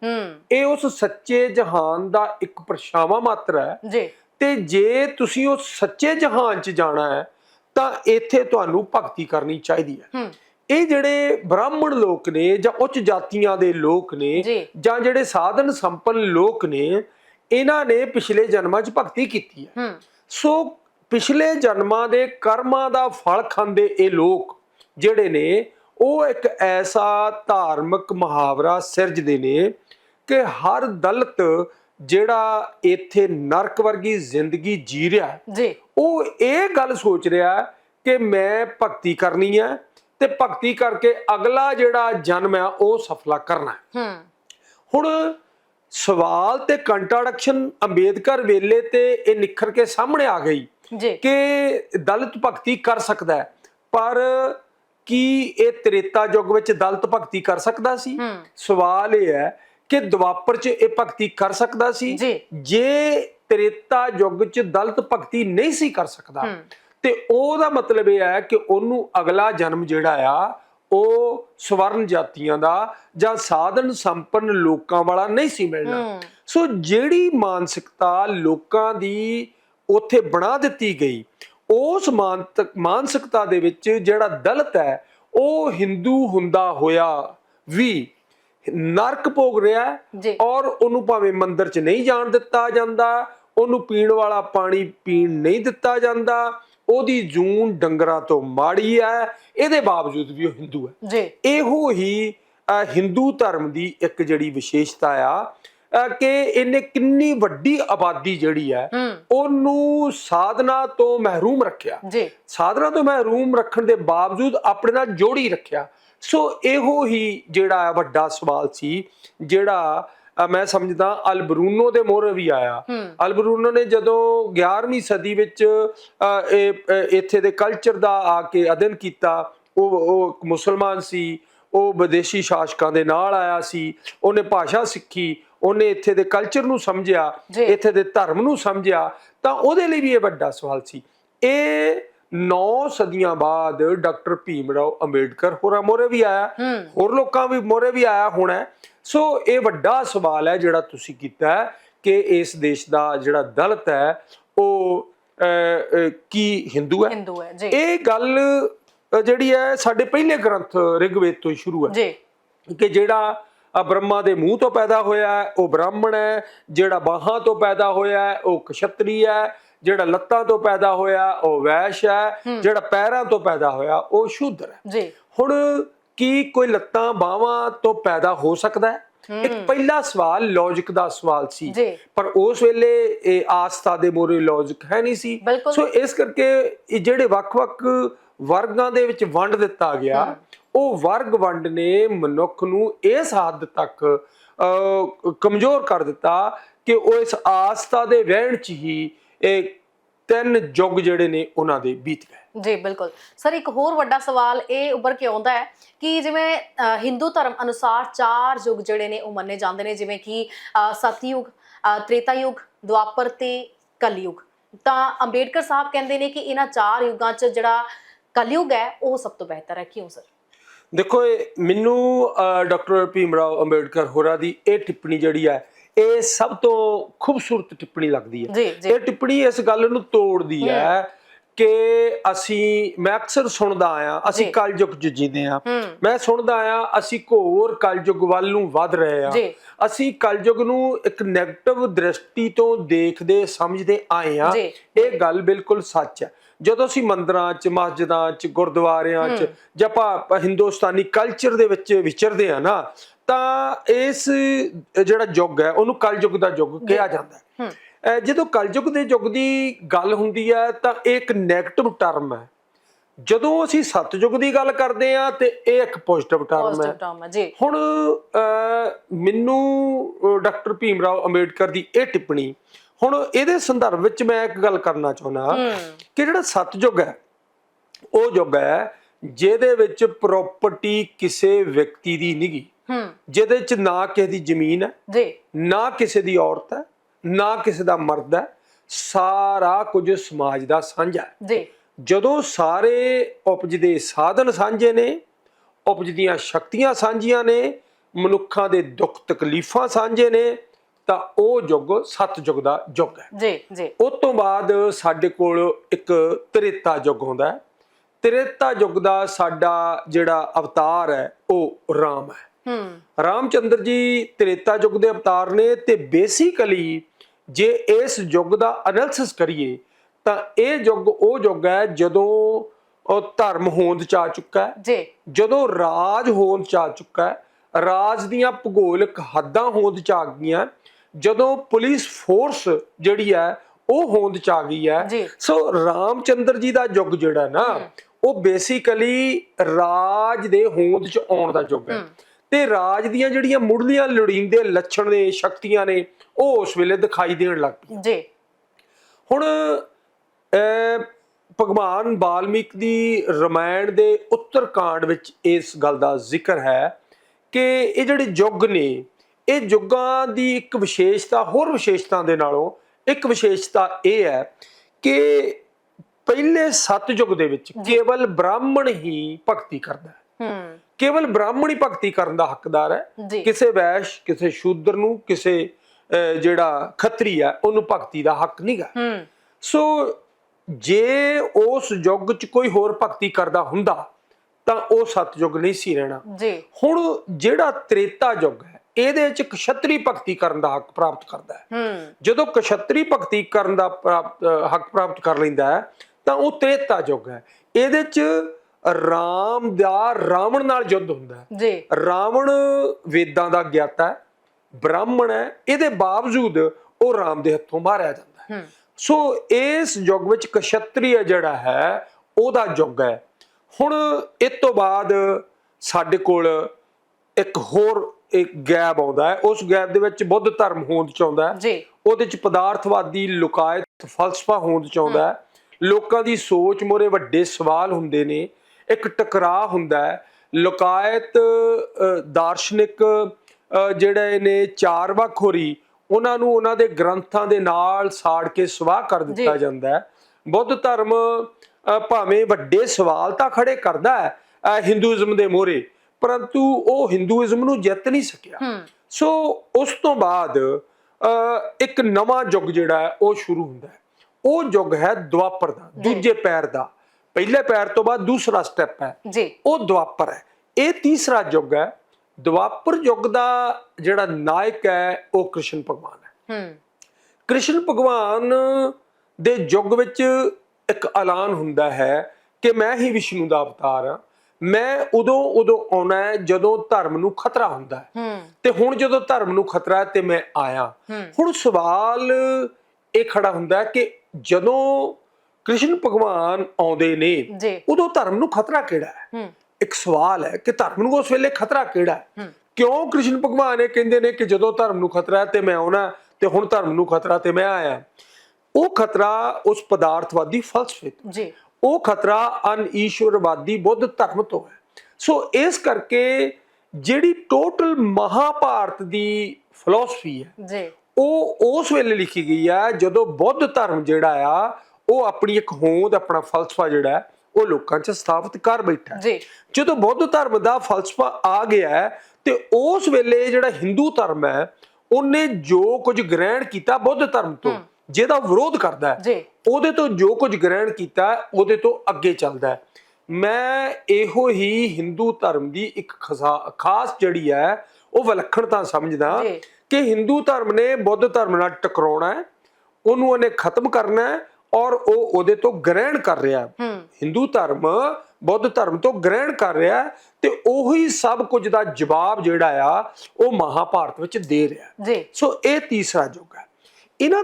ਇਹ ਉਸ ਸੱਚੇ ਜਹਾਨ ਦਾ ਇੱਕ ਪਰਛਾਵਾਂ ਮਾਤਰ ਹੈ। ਜੀ। ਤੇ ਜੇ ਤੁਸੀਂ ਉਸ ਸੱਚੇ ਜਹਾਨ 'ਚ ਜਾਣਾ ਹੈ ਤਾਂ ਇੱਥੇ ਤੁਹਾਨੂੰ ਭਗਤੀ ਕਰਨੀ ਚਾਹੀਦੀ ਹੈ। ਇਹ ਜਿਹੜੇ ਬ੍ਰਾਹਮਣ ਲੋਕ ਨੇ ਜਾਂ ਉੱਚ ਜਾਤੀਆਂ ਦੇ ਲੋਕ ਨੇ ਜਾਂ ਜਿਹੜੇ ਸਾਧਨ ਸੰਪੰਨ ਲੋਕ ਨੇ ਇਹਨਾਂ ਨੇ ਪਿਛਲੇ ਜਨਮਾਂ 'ਚ ਭਗਤੀ ਕੀਤੀ ਹੈ। ਸੋ ਪਿਛਲੇ ਜਨਮਾਂ ਦੇ ਕਰਮਾਂ ਦਾ ਫਲ ਖਾਂਦੇ ਇਹ ਲੋਕ ਜਿਹੜੇ ਨੇ ਉਹ ਇੱਕ ਐਸਾ ਧਾਰਮਿਕ ਮੁਹਾਵਰਾ ਸਿਰਜਦੇ ਨੇ ਕਿ ਹਰ ਦਲਿਤ ਜਿਹੜਾ ਇੱਥੇ ਨਰਕ ਵਰਗੀ ਜ਼ਿੰਦਗੀ ਜੀ ਰਿਹਾ ਜੀ। ਉਹ ਇਹ ਗੱਲ ਸੋਚ ਰਿਹਾ ਕਿ ਮੈਂ ਭਗਤੀ ਕਰਨੀ ਹੈ ਤੇ ਭਗਤੀ ਕਰਕੇ ਅਗਲਾ ਜਿਹੜਾ ਜਨਮ ਹੈ ਉਹ ਸਫਲਾ ਕਰਨਾ ਹੈ। ਹੂੰ। ਹੁਣ ਸਵਾਲ ਤੇ ਕੰਟਰਡਿਕਸ਼ਨ ਅੰਬੇਦਕਰ ਵੇਲੇ ਤੇ ਇਹ ਨਿਖਰ ਕੇ ਸਾਹਮਣੇ ਆ ਗਈ ਕਿ ਦਲਿਤ ਭਗਤੀ ਕਰ ਸਕਦਾ ਹੈ ਪਰ ਕੀ ਇਹ ਤ੍ਰੇਤਾ ਯੁੱਗ ਵਿੱਚ ਦਲਿਤ ਭਗਤੀ ਕਰ ਸਕਦਾ ਸੀ? ਸਵਾਲ ਇਹ ਹੈ ਕਿ ਦੁਆਪਰ 'ਚ ਇਹ ਭਗਤੀ ਕਰ ਸਕਦਾ ਸੀ? ਜੀ। ਤ੍ਰੇਤਾ ਯੁੱਗ 'ਚ ਦਲਿਤ ਭਗਤੀ ਨਹੀਂ ਸੀ ਕਰ ਸਕਦਾ ਤੇ ਉਹਦਾ ਮਤਲਬ ਇਹ ਹੈ ਕਿ ਉਹਨੂੰ ਅਗਲਾ ਜਨਮ ਜਿਹੜਾ ਆ ਉਹ ਸਵਰਨ ਜਾਤੀਆਂ ਦਾ ਜਾਂ ਸਾਧਨ ਸੰਪੰਨ ਲੋਕਾਂ ਵਾਲਾ ਨਹੀਂ ਸੀ ਮਿਲਣਾ। ਸੋ ਜਿਹੜੀ ਮਾਨਸਿਕਤਾ ਲੋਕਾਂ ਦੀ ਉੱਥੇ ਬਣਾ ਦਿੱਤੀ ਗਈ ਉਸ ਮਾਨਸਿਕਤਾ ਦੇ ਵਿੱਚ ਜਿਹੜਾ ਦਲਿਤ ਹੈ ਉਹ ਹਿੰਦੂ ਹੁੰਦਾ ਹੋਇਆ ਵੀ ਨਰਕ ਭੋਗ ਰਿਹਾ ਔਰ ਉਹਨੂੰ ਭਾਵੇਂ ਮੰਦਿਰ 'ਚ ਨਹੀਂ ਜਾਣ ਦਿੱਤਾ ਜਾਂਦਾ ਉਹਨੂੰ ਪੀਣ ਵਾਲਾ ਪਾਣੀ ਪੀਣ ਨਹੀਂ ਦਿੱਤਾ ਜਾਂਦਾ ਉਹਦੀ ਜੂਨ ਡੰਗਰਾਂ ਤੋਂ ਮਾੜੀ ਹੈ ਇਹਦੇ ਬਾਵਜੂਦ ਵੀ ਉਹ ਹਿੰਦੂ ਹੈ। ਜੀ। ਇਹੋ ਹੀ ਹਿੰਦੂ ਧਰਮ ਦੀ ਇੱਕ ਜਿਹੜੀ ਵਿਸ਼ੇਸ਼ਤਾ ਆ ਕਿ ਇਹਨੇ ਕਿੰਨੀ ਵੱਡੀ ਆਬਾਦੀ ਜਿਹੜੀ ਹੈ। ਉਹਨੂੰ ਸਾਧਨਾ ਤੋਂ ਮਹਿਰੂਮ ਰੱਖਿਆ। ਜੀ। ਸਾਧਨਾ ਤੋਂ ਮਹਿਰੂਮ ਰੱਖਣ ਦੇ ਬਾਵਜੂਦ ਆਪਣੇ ਨਾਲ ਜੋੜੀ ਰੱਖਿਆ। ਸੋ ਇਹੋ ਹੀ ਜਿਹੜਾ ਵੱਡਾ ਸਵਾਲ ਸੀ ਜਿਹੜਾ ਮੈਂ ਸਮਝਦਾ ਅਲਬਰੂਨੋ ਦੇ ਮੋਹਰੇ ਵੀ ਆਇਆ। ਅਲਬਰੂਨੋ ਨੇ ਜਦੋਂ 11ਵੀਂ ਸਦੀ ਵਿੱਚ ਇੱਥੇ ਦੇ ਕਲਚਰ ਦਾ ਆ ਕੇ ਅਧਿਐਨ ਕੀਤਾ ਉਹ ਉਹ ਇੱਕ ਮੁਸਲਮਾਨ ਸੀ ਉਹ ਵਿਦੇਸ਼ੀ ਸ਼ਾਸਕਾਂ ਦੇ ਨਾਲ ਆਇਆ ਸੀ ਉਹਨੇ ਭਾਸ਼ਾ ਸਿੱਖੀ ਉਹਨੇ ਇੱਥੇ ਦੇ ਕਲਚਰ ਨੂੰ ਸਮਝਿਆ। ਇੱਥੇ ਦੇ ਧਰਮ ਨੂੰ ਸਮਝਿਆ ਤਾਂ ਉਹਦੇ ਲਈ ਵੀ ਇਹ ਵੱਡਾ ਸਵਾਲ ਸੀ। ਇਹ 9 ਸਦੀਆਂ ਬਾਅਦ ਡਾਕਟਰ ਭੀਮ ਰਾਓ ਅੰਬੇਡਕਰ ਹੋਰਾਂ ਮੋਰੇ ਵੀ ਆਇਆ ਹੋਰ ਲੋਕਾਂ ਵੀ ਮੋਰੇ ਵੀ ਆਇਆ ਹੋਣਾ। ਸੋ ਇਹ ਵੱਡਾ ਸਵਾਲ ਹੈ ਜਿਹੜਾ ਤੁਸੀਂ ਕੀਤਾ ਕਿ ਇਸ ਦੇਸ਼ ਦਾ ਜਿਹੜਾ ਦਲਿਤ ਹੈ ਉਹ ਕੀ ਹਿੰਦੂ ਹੈ? ਹਿੰਦੂ ਹੈ ਜੀ। ਇਹ ਗੱਲ ਜਿਹੜੀ ਹੈ ਸਾਡੇ ਪਹਿਲੇ ਗ੍ਰੰਥ ਰਿਗਵੇਦ ਤੋਂ ਸ਼ੁਰੂ ਹੈ। ਜੀ। ਕਿ ਜਿਹੜਾ ਬ੍ਰਹਮਾ ਦੇ ਮੂੰਹ ਤੋਂ ਪੈਦਾ ਹੋਇਆ ਉਹ ਬ੍ਰਾਹਮਣ ਹੈ। ਜਿਹੜਾ ਬਾਹਾਂ ਤੋਂ ਪੈਦਾ ਹੋਇਆ ਉਹ ਕਸ਼ਤਰੀ ਹੈ। ਜਿਹੜਾ ਲੱਤਾਂ ਤੋਂ ਪੈਦਾ ਹੋਇਆ ਉਹ ਵੈਸ਼ ਹੈ ਜਿਹੜਾ ਪੈਰਾਂ ਤੋਂ ਪੈਦਾ ਹੋਇਆ ਉਹ ਸ਼ੂਦਰ ਹੈ। ਜੀ। ਹੁਣ ਕੀ ਕੋਈ ਲੱਤਾਂ ਬਾਹਾਂ ਤੋਂ ਪੈਦਾ ਹੋ ਸਕਦਾ ਹੈ? ਇੱਕ ਪਹਿਲਾ ਸਵਾਲ ਲੌਜੀਕ ਦਾ ਸਵਾਲ ਸੀ। ਪਰ ਉਸ ਵੇਲੇ ਇਹ ਆਸਥਾ ਦੇ ਮੋਰੇ ਲੌਜੀਕ ਹੈ ਨਹੀਂ ਸੀ। ਸੋ ਇਸ ਕਰਕੇ ਇਹ ਜਿਹੜੇ ਵੱਖ-ਵੱਖ ਵਰਗਾਂ ਦੇ ਵਿੱਚ ਵੰਡ ਦਿੱਤਾ ਗਿਆ ਉਹ ਵਰਗ ਵੰਡ ਨੇ ਮਨੁੱਖ ਨੂੰ ਇਸ ਹੱਦ ਤੱਕ ਕਮਜ਼ੋਰ ਕਰ ਦਿੱਤਾ ਕਿ ਉਹ ਇਸ ਆਸਥਾ ਦੇ ਵਹਿਣ ਚ ਹੀ ਇਹ ਤਿੰਨ ਯੁੱਗ ਜਿਹੜੇ ਨੇ ਉਹਨਾਂ ਦੇ ਬੀਤ ਗਏ। ਜੀ ਬਿਲਕੁਲ। ਸਰ ਇੱਕ ਹੋਰ ਵੱਡਾ ਸਵਾਲ ਇਹ ਉੱਭਰ ਕੇ ਆਉਂਦਾ ਹੈ ਕਿ ਜਿਵੇਂ ਹਿੰਦੂ ਧਰਮ ਅਨੁਸਾਰ ਚਾਰ ਯੁੱਗ ਜਿਹੜੇ ਨੇ ਉਹ ਮੰਨੇ ਜਾਂਦੇ ਨੇ ਜਿਵੇਂ ਕਿ ਸਤਯੁਗ ਤ੍ਰੇਤਾ ਯੁਗ ਦੁਆਪਰ ਤੇ ਕਲਯੁਗ। ਤਾਂ ਅੰਬੇਡਕਰ ਸਾਹਿਬ ਕਹਿੰਦੇ ਨੇ ਕਿ ਇਹਨਾਂ ਚਾਰ ਯੁੱਗਾਂ 'ਚ ਜਿਹੜਾ ਕਲਯੁਗ ਹੈ ਉਹ ਸਭ ਤੋਂ ਬਿਹਤਰ ਹੈ। ਕਿਉਂ ਸਰ? ਦੇਖੋ ਮੈਨੂੰ ਡਾਕਟਰ ਭੀਮ ਰਾਓ ਅੰਬੇਡਕਰ ਹੋਰਾਂ ਦੀ ਇਹ ਟਿੱਪਣੀ ਜਿਹੜੀ ਹੈ ਇਹ ਸਭ ਤੋਂ ਖੂਬਸੂਰਤ ਟਿੱਪਣੀ ਲੱਗਦੀ ਹੈ। ਇਹ ਟਿੱਪਣੀ ਇਸ ਗੱਲ ਨੂੰ ਤੋੜਦੀ ਹੈ। ਕਿ ਅਸੀਂ ਮੈਂ ਅਕਸਰ ਸੁਣਦਾ ਆਇਆ ਅਸੀਂ। ਕਲਯੁਗ ਚ ਜੀਂਦੇ ਆ। ਮੈਂ ਸੁਣਦਾ ਆਇਆ ਅਸੀਂ ਘੋਰ ਕਲਯੁਗ ਵੱਲ ਨੂੰ ਵੱਧ ਰਹੇ ਆ। ਅਸੀਂ ਕਲਯੁਗ ਨੂੰ ਇੱਕ 네ਗੇਟਿਵ ਦ੍ਰਿਸ਼ਟੀ ਤੋਂ ਦੇਖਦੇ ਸਮਝਦੇ ਆਏ ਆ। ਇਹ ਗੱਲ ਬਿਲਕੁਲ ਸੱਚ ਹੈ। ਜਦੋਂ ਅਸੀਂ ਮੰਦਰਾਂ 'ਚ ਮਸਜਿਦਾਂ 'ਚ ਗੁਰਦੁਆਰਿਆਂ 'ਚ ਜਾਂ ਆਪਾਂ ਹਿੰਦੁਸਤਾਨੀ ਕਲਚਰ ਦੇ ਵਿੱਚ ਵਿਚਰਦੇ ਆ ਨਾ ਤਾਂ ਇਸ ਜਿਹੜਾ ਯੁੱਗ ਹੈ ਉਹਨੂੰ ਕਲਯੁਗ ਦਾ ਯੁੱਗ ਕਿਹਾ ਜਾਂਦਾ ਹੈ। ਜਦੋਂ ਕਲਯੁਗ ਦੇ ਯੁੱਗ ਦੀ ਗੱਲ ਹੁੰਦੀ ਹੈ ਤਾਂ ਇਹ ਇੱਕ 네ਗੇਟਿਵ ਟਰਮ ਹੈ। ਜਦੋਂ ਅਸੀਂ ਸਤਯੁਗ ਦੀ ਗੱਲ ਕਰਦੇ ਆ ਤੇ ਇਹ ਇੱਕ ਪੋਜ਼ਿਟਿਵ ਟਰਮ ਹੈ। ਹੁਣ ਮੈਨੂੰ ਡਾਕਟਰ ਭੀਮ ਰਾਓ ਅੰਬੇਡਕਰ ਦੀ ਇਹ ਟਿੱਪਣੀ ਹੁਣ ਇਹਦੇ ਸੰਦਰਭ ਵਿੱਚ ਮੈਂ ਇੱਕ ਗੱਲ ਕਰਨਾ ਚਾਹੁੰਦਾ ਕਿ ਜਿਹੜਾ ਸਤਯੁਗ ਹੈ ਉਹ ਯੁੱਗ ਹੈ ਜਿਹਦੇ ਵਿੱਚ ਪ੍ਰਾਪਰਟੀ ਕਿਸੇ ਵਿਅਕਤੀ ਦੀ ਨਹੀਂਗੀ ਜਿਹਦੇ ਵਿੱਚ ਨਾ ਕਿਸੇ ਦੀ ਜ਼ਮੀਨ ਹੈ ਜੀ। ਨਾ ਕਿਸੇ ਦੀ ਔਰਤ ਹੈ ਨਾ ਕਿਸੇ ਦਾ ਮਰਦ ਹੈ ਸਾਰਾ ਕੁਝ ਸਮਾਜ ਦਾ ਸਾਂਝਾ ਹੈ। ਜੀ। ਜਦੋਂ ਸਾਰੇ ਉਪਜ ਦੇ ਸਾਧਨ ਸਾਂਝੇ ਨੇ ਉਪਜ ਦੀਆਂ ਸ਼ਕਤੀਆਂ ਸਾਂਝੀਆਂ ਨੇ ਮਨੁੱਖਾਂ ਦੇ ਦੁੱਖ ਤਕਲੀਫਾਂ ਸਾਂਝੇ ਨੇ ਤਾਂ ਉਹ ਯੁੱਗ ਸਤਯੁਗ ਦਾ ਯੁੱਗ ਹੈ। ਜੀ ਜੀ। ਉਸ ਤੋਂ ਬਾਅਦ ਸਾਡੇ ਕੋਲ ਇੱਕ ਤ੍ਰੇਤਾ ਯੁੱਗ ਹੁੰਦਾ ਹੈ। ਤ੍ਰੇਤਾ ਯੁੱਗ ਦਾ ਸਾਡਾ ਜਿਹੜਾ ਅਵਤਾਰ ਹੈ ਉਹ ਰਾਮ ਹੈ। ਹੂੰ। ਰਾਮਚੰਦਰ ਜੀ ਤ੍ਰੇਤਾ ਯੁੱਗ ਦੇ ਅਵਤਾਰ ਨੇ ਤੇ ਬੇਸਿਕਲੀ ਜੇ ਇਸ ਯੁੱਗ ਦਾ ਐਨਾਲਿਸਿਸ ਕਰੀਏ ਤਾਂ ਇਹ ਯੁੱਗ ਉਹ ਯੁੱਗ ਹੈ ਜਦੋਂ ਉਹ ਧਰਮ ਹੋਂਦ ਚ ਆ ਚੁੱਕਾ ਹੈ। ਜੀ। ਜਦੋਂ ਰਾਜ ਹੋਂਦ ਚ ਆ ਚੁੱਕਾ ਹੈ ਰਾਜ ਦੀਆਂ ਭੂਗੋਲਿਕ ਹੱਦਾਂ ਹੋਂਦ ਚ ਆ ਗਈਆਂ। ਜਦੋਂ ਪੁਲਿਸ ਫੋਰਸ ਜਿਹੜੀ ਹੈ ਉਹ ਹੋਂਦ ਚ ਆ ਗਈ ਹੈ। ਸੋ ਰਾਮਚੰਦਰ ਜੀ ਦਾ ਯੁੱਗ ਜਿਹੜਾ ਨਾ ਉਹ ਬੇਸਿਕਲੀ ਰਾਜ ਦੇ ਹੋਂਦ ਚ ਆਉਣ ਦਾ ਯੁੱਗ ਹੈ। ਤੇ ਰਾਜ ਦੀਆਂ ਜਿਹੜੀਆਂ ਮੁੱਢਲੀਆਂ ਲੋੜੀਂਦੇ ਲੱਛਣ ਨੇ ਸ਼ਕਤੀਆਂ ਨੇ ਉਹ ਉਸ ਵੇਲੇ ਦਿਖਾਈ ਦੇਣ ਲੱਗ ਪਈਆਂ ਜੀ। ਹੁਣ ਭਗਵਾਨ ਵਾਲਮੀਕ ਦੀ ਰਮਾਇਣ ਦੇ ਉੱਤਰਕਾਂਡ ਵਿੱਚ ਇਸ ਗੱਲ ਦਾ ਜ਼ਿਕਰ ਹੈ ਕਿ ਇਹ ਜਿਹੜੇ ਯੁੱਗ ਨੇ ਇਹ ਯੁੱਗਾਂ ਦੀ ਇੱਕ ਵਿਸ਼ੇਸ਼ਤਾ ਹੋਰ ਵਿਸ਼ੇਸ਼ਤਾ ਦੇ ਨਾਲੋਂ ਇੱਕ ਵਿਸ਼ੇਸ਼ਤਾ ਇਹ ਹੈ ਕਿ ਪਹਿਲੇ ਸੱਤ ਯੁੱਗ ਦੇ ਵਿੱਚ ਕੇਵਲ ਬ੍ਰਾਹਮਣ ਹੀ ਭਗਤੀ ਕਰਦਾ ਹੈ। ਹੂੰ। ਕੇਵਲ ਬ੍ਰਾਹਮਣ ਹੀ ਭਗਤੀ ਕਰਨ ਦਾ ਹੱਕਦਾਰ ਹੈ। ਕਿਸੇ ਵੈਸ਼ ਕਿਸੇ ਸ਼ੂਦਰ ਨੂੰ ਕਿਸੇ ਜਿਹੜਾ ਖੱਤਰੀ ਹੈ ਉਹਨੂੰ ਭਗਤੀ ਦਾ ਹੱਕ ਨਹੀਂਗਾ ਹੂੰ। ਸੋ ਜੇ ਉਸ ਯੁੱਗ 'ਚ ਕੋਈ ਹੋਰ ਭਗਤੀ ਕਰਦਾ ਹੁੰਦਾ ਤਾਂ ਉਹ ਸਤਯੁੱਗ ਨਹੀਂ ਸੀ ਰਹਿਣਾ। ਜੀ। ਹੁਣ ਜਿਹੜਾ ਤ੍ਰੇਤਾ ਯੁੱਗ ਹੈ ਇਹਦੇ ਵਿੱਚ ਕਸ਼ਤਰੀ ਭਗਤੀ ਕਰਨ ਦਾ ਹੱਕ ਪ੍ਰਾਪਤ ਕਰਦਾ ਹੈ। ਜਦੋਂ ਕਸ਼ਤਰੀ ਭਗਤੀ ਕਰਨ ਦਾ ਹੱਕ ਪ੍ਰਾਪਤ ਕਰ ਲੈਂਦਾ ਹੈ ਤਾਂ ਉਹ ਤ੍ਰੇਤਾ ਯੁੱਗ ਹੈ। ਇਹਦੇ 'ਚ ਰਾਮ ਦਾ ਰਾਵਣ ਨਾਲ ਯੁੱਧ ਹੁੰਦਾ ਹੈ। ਜੀ। ਰਾਵਣ ਵੇਦਾਂ ਦਾ ਗਿਆਤਾ ਹੈ ਬ੍ਰਾਹਮਣ ਹੈ ਇਹਦੇ ਬਾਵਜੂਦ ਉਹ ਰਾਮ ਦੇ ਹੱਥੋਂ ਮਾਰਿਆ ਜਾਂਦਾ ਹੈ। ਸੋ ਇਸ ਯੁੱਗ ਵਿੱਚ ਕਸ਼ਤਰੀय ਜਿਹੜਾ ਹੈ ਉਹਦਾ ਯੁੱਗ ਹੈ। ਹੁਣ ਇਸ ਤੋਂ ਬਾਅਦ ਸਾਡੇ ਕੋਲ ਇੱਕ ਹੋਰ ਇੱਕ ਗੈਪ ਆਉਂਦਾ ਹੈ ਉਸ ਗੈਪ ਦੇ ਵਿੱਚ ਬੁੱਧ ਧਰਮ ਹੋਂਦ ਚ ਆਉਂਦਾ ਹੈ। ਜੀ। ਉਹਦੇ ਚ ਪਦਾਰਥਵਾਦੀ ਲੁਕਾਇਤ ਫਲਸਫਾ ਹੋਂਦ ਚ ਆਉਂਦਾ ਹੈ। ਲੋਕਾਂ ਦੀ ਸੋਚ ਮੋਰੇ ਵੱਡੇ ਸਵਾਲ ਹੁੰਦੇ ਨੇ। ਇੱਕ ਟਕਰਾਅ ਹੁੰਦਾ ਹੈ। ਲੁਕਾਇਤ ਦਾਰਸ਼ਨਿਕ ਜਿਹੜੇ ਨੇ ਚਾਰ ਵੱਖੋਰੀ ਉਹਨਾਂ ਨੂੰ ਉਹਨਾਂ ਦੇ ਗ੍ਰੰਥਾਂ ਦੇ ਨਾਲ ਸਾੜ ਕੇ ਸਵਾਹ ਕਰ ਦਿੱਤਾ। ਜਾਂਦਾ ਹੈ। ਬੁੱਧ ਧਰਮ ਭਾਵੇਂ ਵੱਡੇ ਸਵਾਲ ਤਾਂ ਖੜੇ ਕਰਦਾ ਹੈ ਹਿੰਦੂਇਜ਼ਮ ਦੇ ਮੋਰੇ ਪਰੰਤੂ ਉਹ ਹਿੰਦੂਇਜ਼ਮ ਨੂੰ ਜਿੱਤ ਨਹੀਂ ਸਕਿਆ। ਸੋ ਉਸ ਤੋਂ ਬਾਅਦ ਇੱਕ ਨਵਾਂ ਯੁੱਗ ਜਿਹੜਾ ਹੈ ਉਹ ਸ਼ੁਰੂ ਹੁੰਦਾ ਹੈ। ਉਹ ਯੁੱਗ ਹੈ ਦੁਆਪਰ ਦਾ ਦੂਜੇ ਪੈਰ ਦਾ। ਪਹਿਲੇ ਪੈਰ ਤੋਂ ਬਾਅਦ ਦੂਸਰਾ ਸਟੈਪ ਹੈ। ਜੀ। ਉਹ ਦੁਆਪਰ ਹੈ। ਇਹ ਤੀਸਰਾ ਯੁੱਗ ਹੈ। ਦੁਆਪਰ ਯੁੱਗ ਦਾ ਜਿਹੜਾ ਨਾਇਕ ਹੈ ਉਹ ਕ੍ਰਿਸ਼ਨ ਭਗਵਾਨ ਹੈ। ਹੂੰ। ਕ੍ਰਿਸ਼ਨ ਭਗਵਾਨ ਦੇ ਯੁੱਗ ਵਿੱਚ ਇੱਕ ਐਲਾਨ ਹੁੰਦਾ ਹੈ ਕਿ ਮੈਂ ਹੀ ਵਿਸ਼ਨੂੰ ਦਾ ਅਵਤਾਰ ਹਾਂ। ਮੈਂ ਉਦੋਂ ਉਦੋਂ ਆਉਣਾ ਹੈ ਜਦੋਂ ਧਰਮ ਨੂੰ ਖਤਰਾ ਹੁੰਦਾ ਹੈ। ਤੇ ਹੁਣ ਜਦੋਂ ਧਰਮ ਨੂੰ ਖਤਰਾ ਹੈ ਤੇ ਮੈਂ ਆਇਆ। ਹੁਣ ਸਵਾਲ ਇਹ ਖੜਾ ਹੁੰਦਾ ਹੈ ਕਿ ਜਦੋਂ ਕ੍ਰਿਸ਼ਨ ਭਗਵਾਨ ਆਉਂਦੇ ਨੇ ਉਦੋਂ ਧਰਮ ਨੂੰ ਖਤਰਾ ਕਿਹੜਾ ਹੈ? ਇੱਕ ਸਵਾਲ ਹੈ ਕਿ ਧਰਮ ਨੂੰ ਉਸ ਵੇਲੇ ਖਤਰਾ ਕਿਹੜਾ ਹੈ? ਹੂੰ। ਕਿਉਂ ਕ੍ਰਿਸ਼ਨ ਭਗਵਾਨ ਇਹ ਕਹਿੰਦੇ ਨੇ ਕਿ ਜਦੋਂ ਧਰਮ ਨੂੰ ਖਤਰਾ ਹੈ ਤੇ ਮੈਂ ਆਉਣਾ ਤੇ ਹੁਣ ਧਰਮ ਨੂੰ ਖਤਰਾ ਤੇ ਮੈਂ ਆਇਆ। ਉਹ ਖਤਰਾ ਉਸ ਪਦਾਰਥਵਾਦੀ ਫਲਸਫੇ ਤੋਂ ਜੀ। ਉਹ ਖਤਰਾ ਅਨਈਸ਼ਵਰਵਾਦੀ ਬੁੱਧ ਧਰਮ ਤੋਂ ਹੈ। ਸੋ ਇਸ ਕਰਕੇ ਜਿਹੜੀ ਟੋਟਲ ਮਹਾਭਾਰਤ ਦੀ ਫਿਲਾਸਫੀ ਹੈ ਜੀ। ਉਹ ਉਸ ਵੇਲੇ ਲਿਖੀ ਗਈ ਹੈ ਜਦੋਂ ਬੁੱਧ ਧਰਮ ਜਿਹੜਾ ਆ ਉਹ ਆਪਣੀ ਇੱਕ ਹੋਂਦ ਆਪਣਾ ਫਲਸਫਾ ਜਿਹੜਾ ਉਹ ਲੋਕਾਂ 'ਚ ਸਥਾਪਿਤ ਕਰ ਬੈਠਾ। ਜੀ। ਜਦੋਂ ਬੁੱਧ ਧਰਮ ਦਾ ਫਲਸਫਾ ਆ ਗਿਆ ਤੇ ਉਸ ਵੇਲੇ ਜਿਹੜਾ ਹਿੰਦੂ ਧਰਮ ਹੈ ਉਹਨੇ ਜੋ ਕੁਝ ਗ੍ਰਹਿਣ ਕੀਤਾ ਬੁੱਧ ਧਰਮ ਤੋਂ ਜਿਹਦਾ ਵਿਰੋਧ ਕਰਦਾ ਹੈ ਜੀ। ਉਹਦੇ ਤੋਂ ਜੋ ਕੁਝ ਗ੍ਰਹਿਣ ਕੀਤਾ ਉਹਦੇ ਤੋਂ ਅੱਗੇ ਚੱਲਦਾ ਹੈ। ਮੈਂ ਇਹੋ ਹੀ ਹਿੰਦੂ ਧਰਮ ਦੀ ਇੱਕ ਖਸਾ- ਜਿਹੜੀ ਹੈ ਉਹ ਵਿਲੱਖਣਤਾ ਸਮਝਦਾ। ਕਿ ਹਿੰਦੂ ਧਰਮ ਨੇ ਬੁੱਧ ਧਰਮ ਨਾਲ ਟਕਰਾਉਣਾ ਹੈ ਉਹਨੂੰ ਉਹਨੇ ਖਤਮ ਕਰਨਾ ਹੈ ਔਰ ਉਹ ਉਹਦੇ ਤੋਂ ਗ੍ਰਹਿਣ ਕਰ ਰਿਹਾ ਹਿੰਦੂ ਧਰਮ ਬੁੱਧ ਧਰਮ ਤੋਂ ਗ੍ਰਹਿਣ ਕਰ ਰਿਹਾ ਤੇ ਉਹੀ ਸਭ ਕੁਝ ਦਾ ਜਵਾਬ ਜਿਹੜਾ ਆ ਉਹ ਮਹਾਭਾਰਤ ਵਿੱਚ ਦੇ ਰਿਹਾ ਜੀ। ਸੋ ਇਹ ਤੀਸਰਾ ਯੁੱਗ ਹੈ। ਇਹਨਾਂ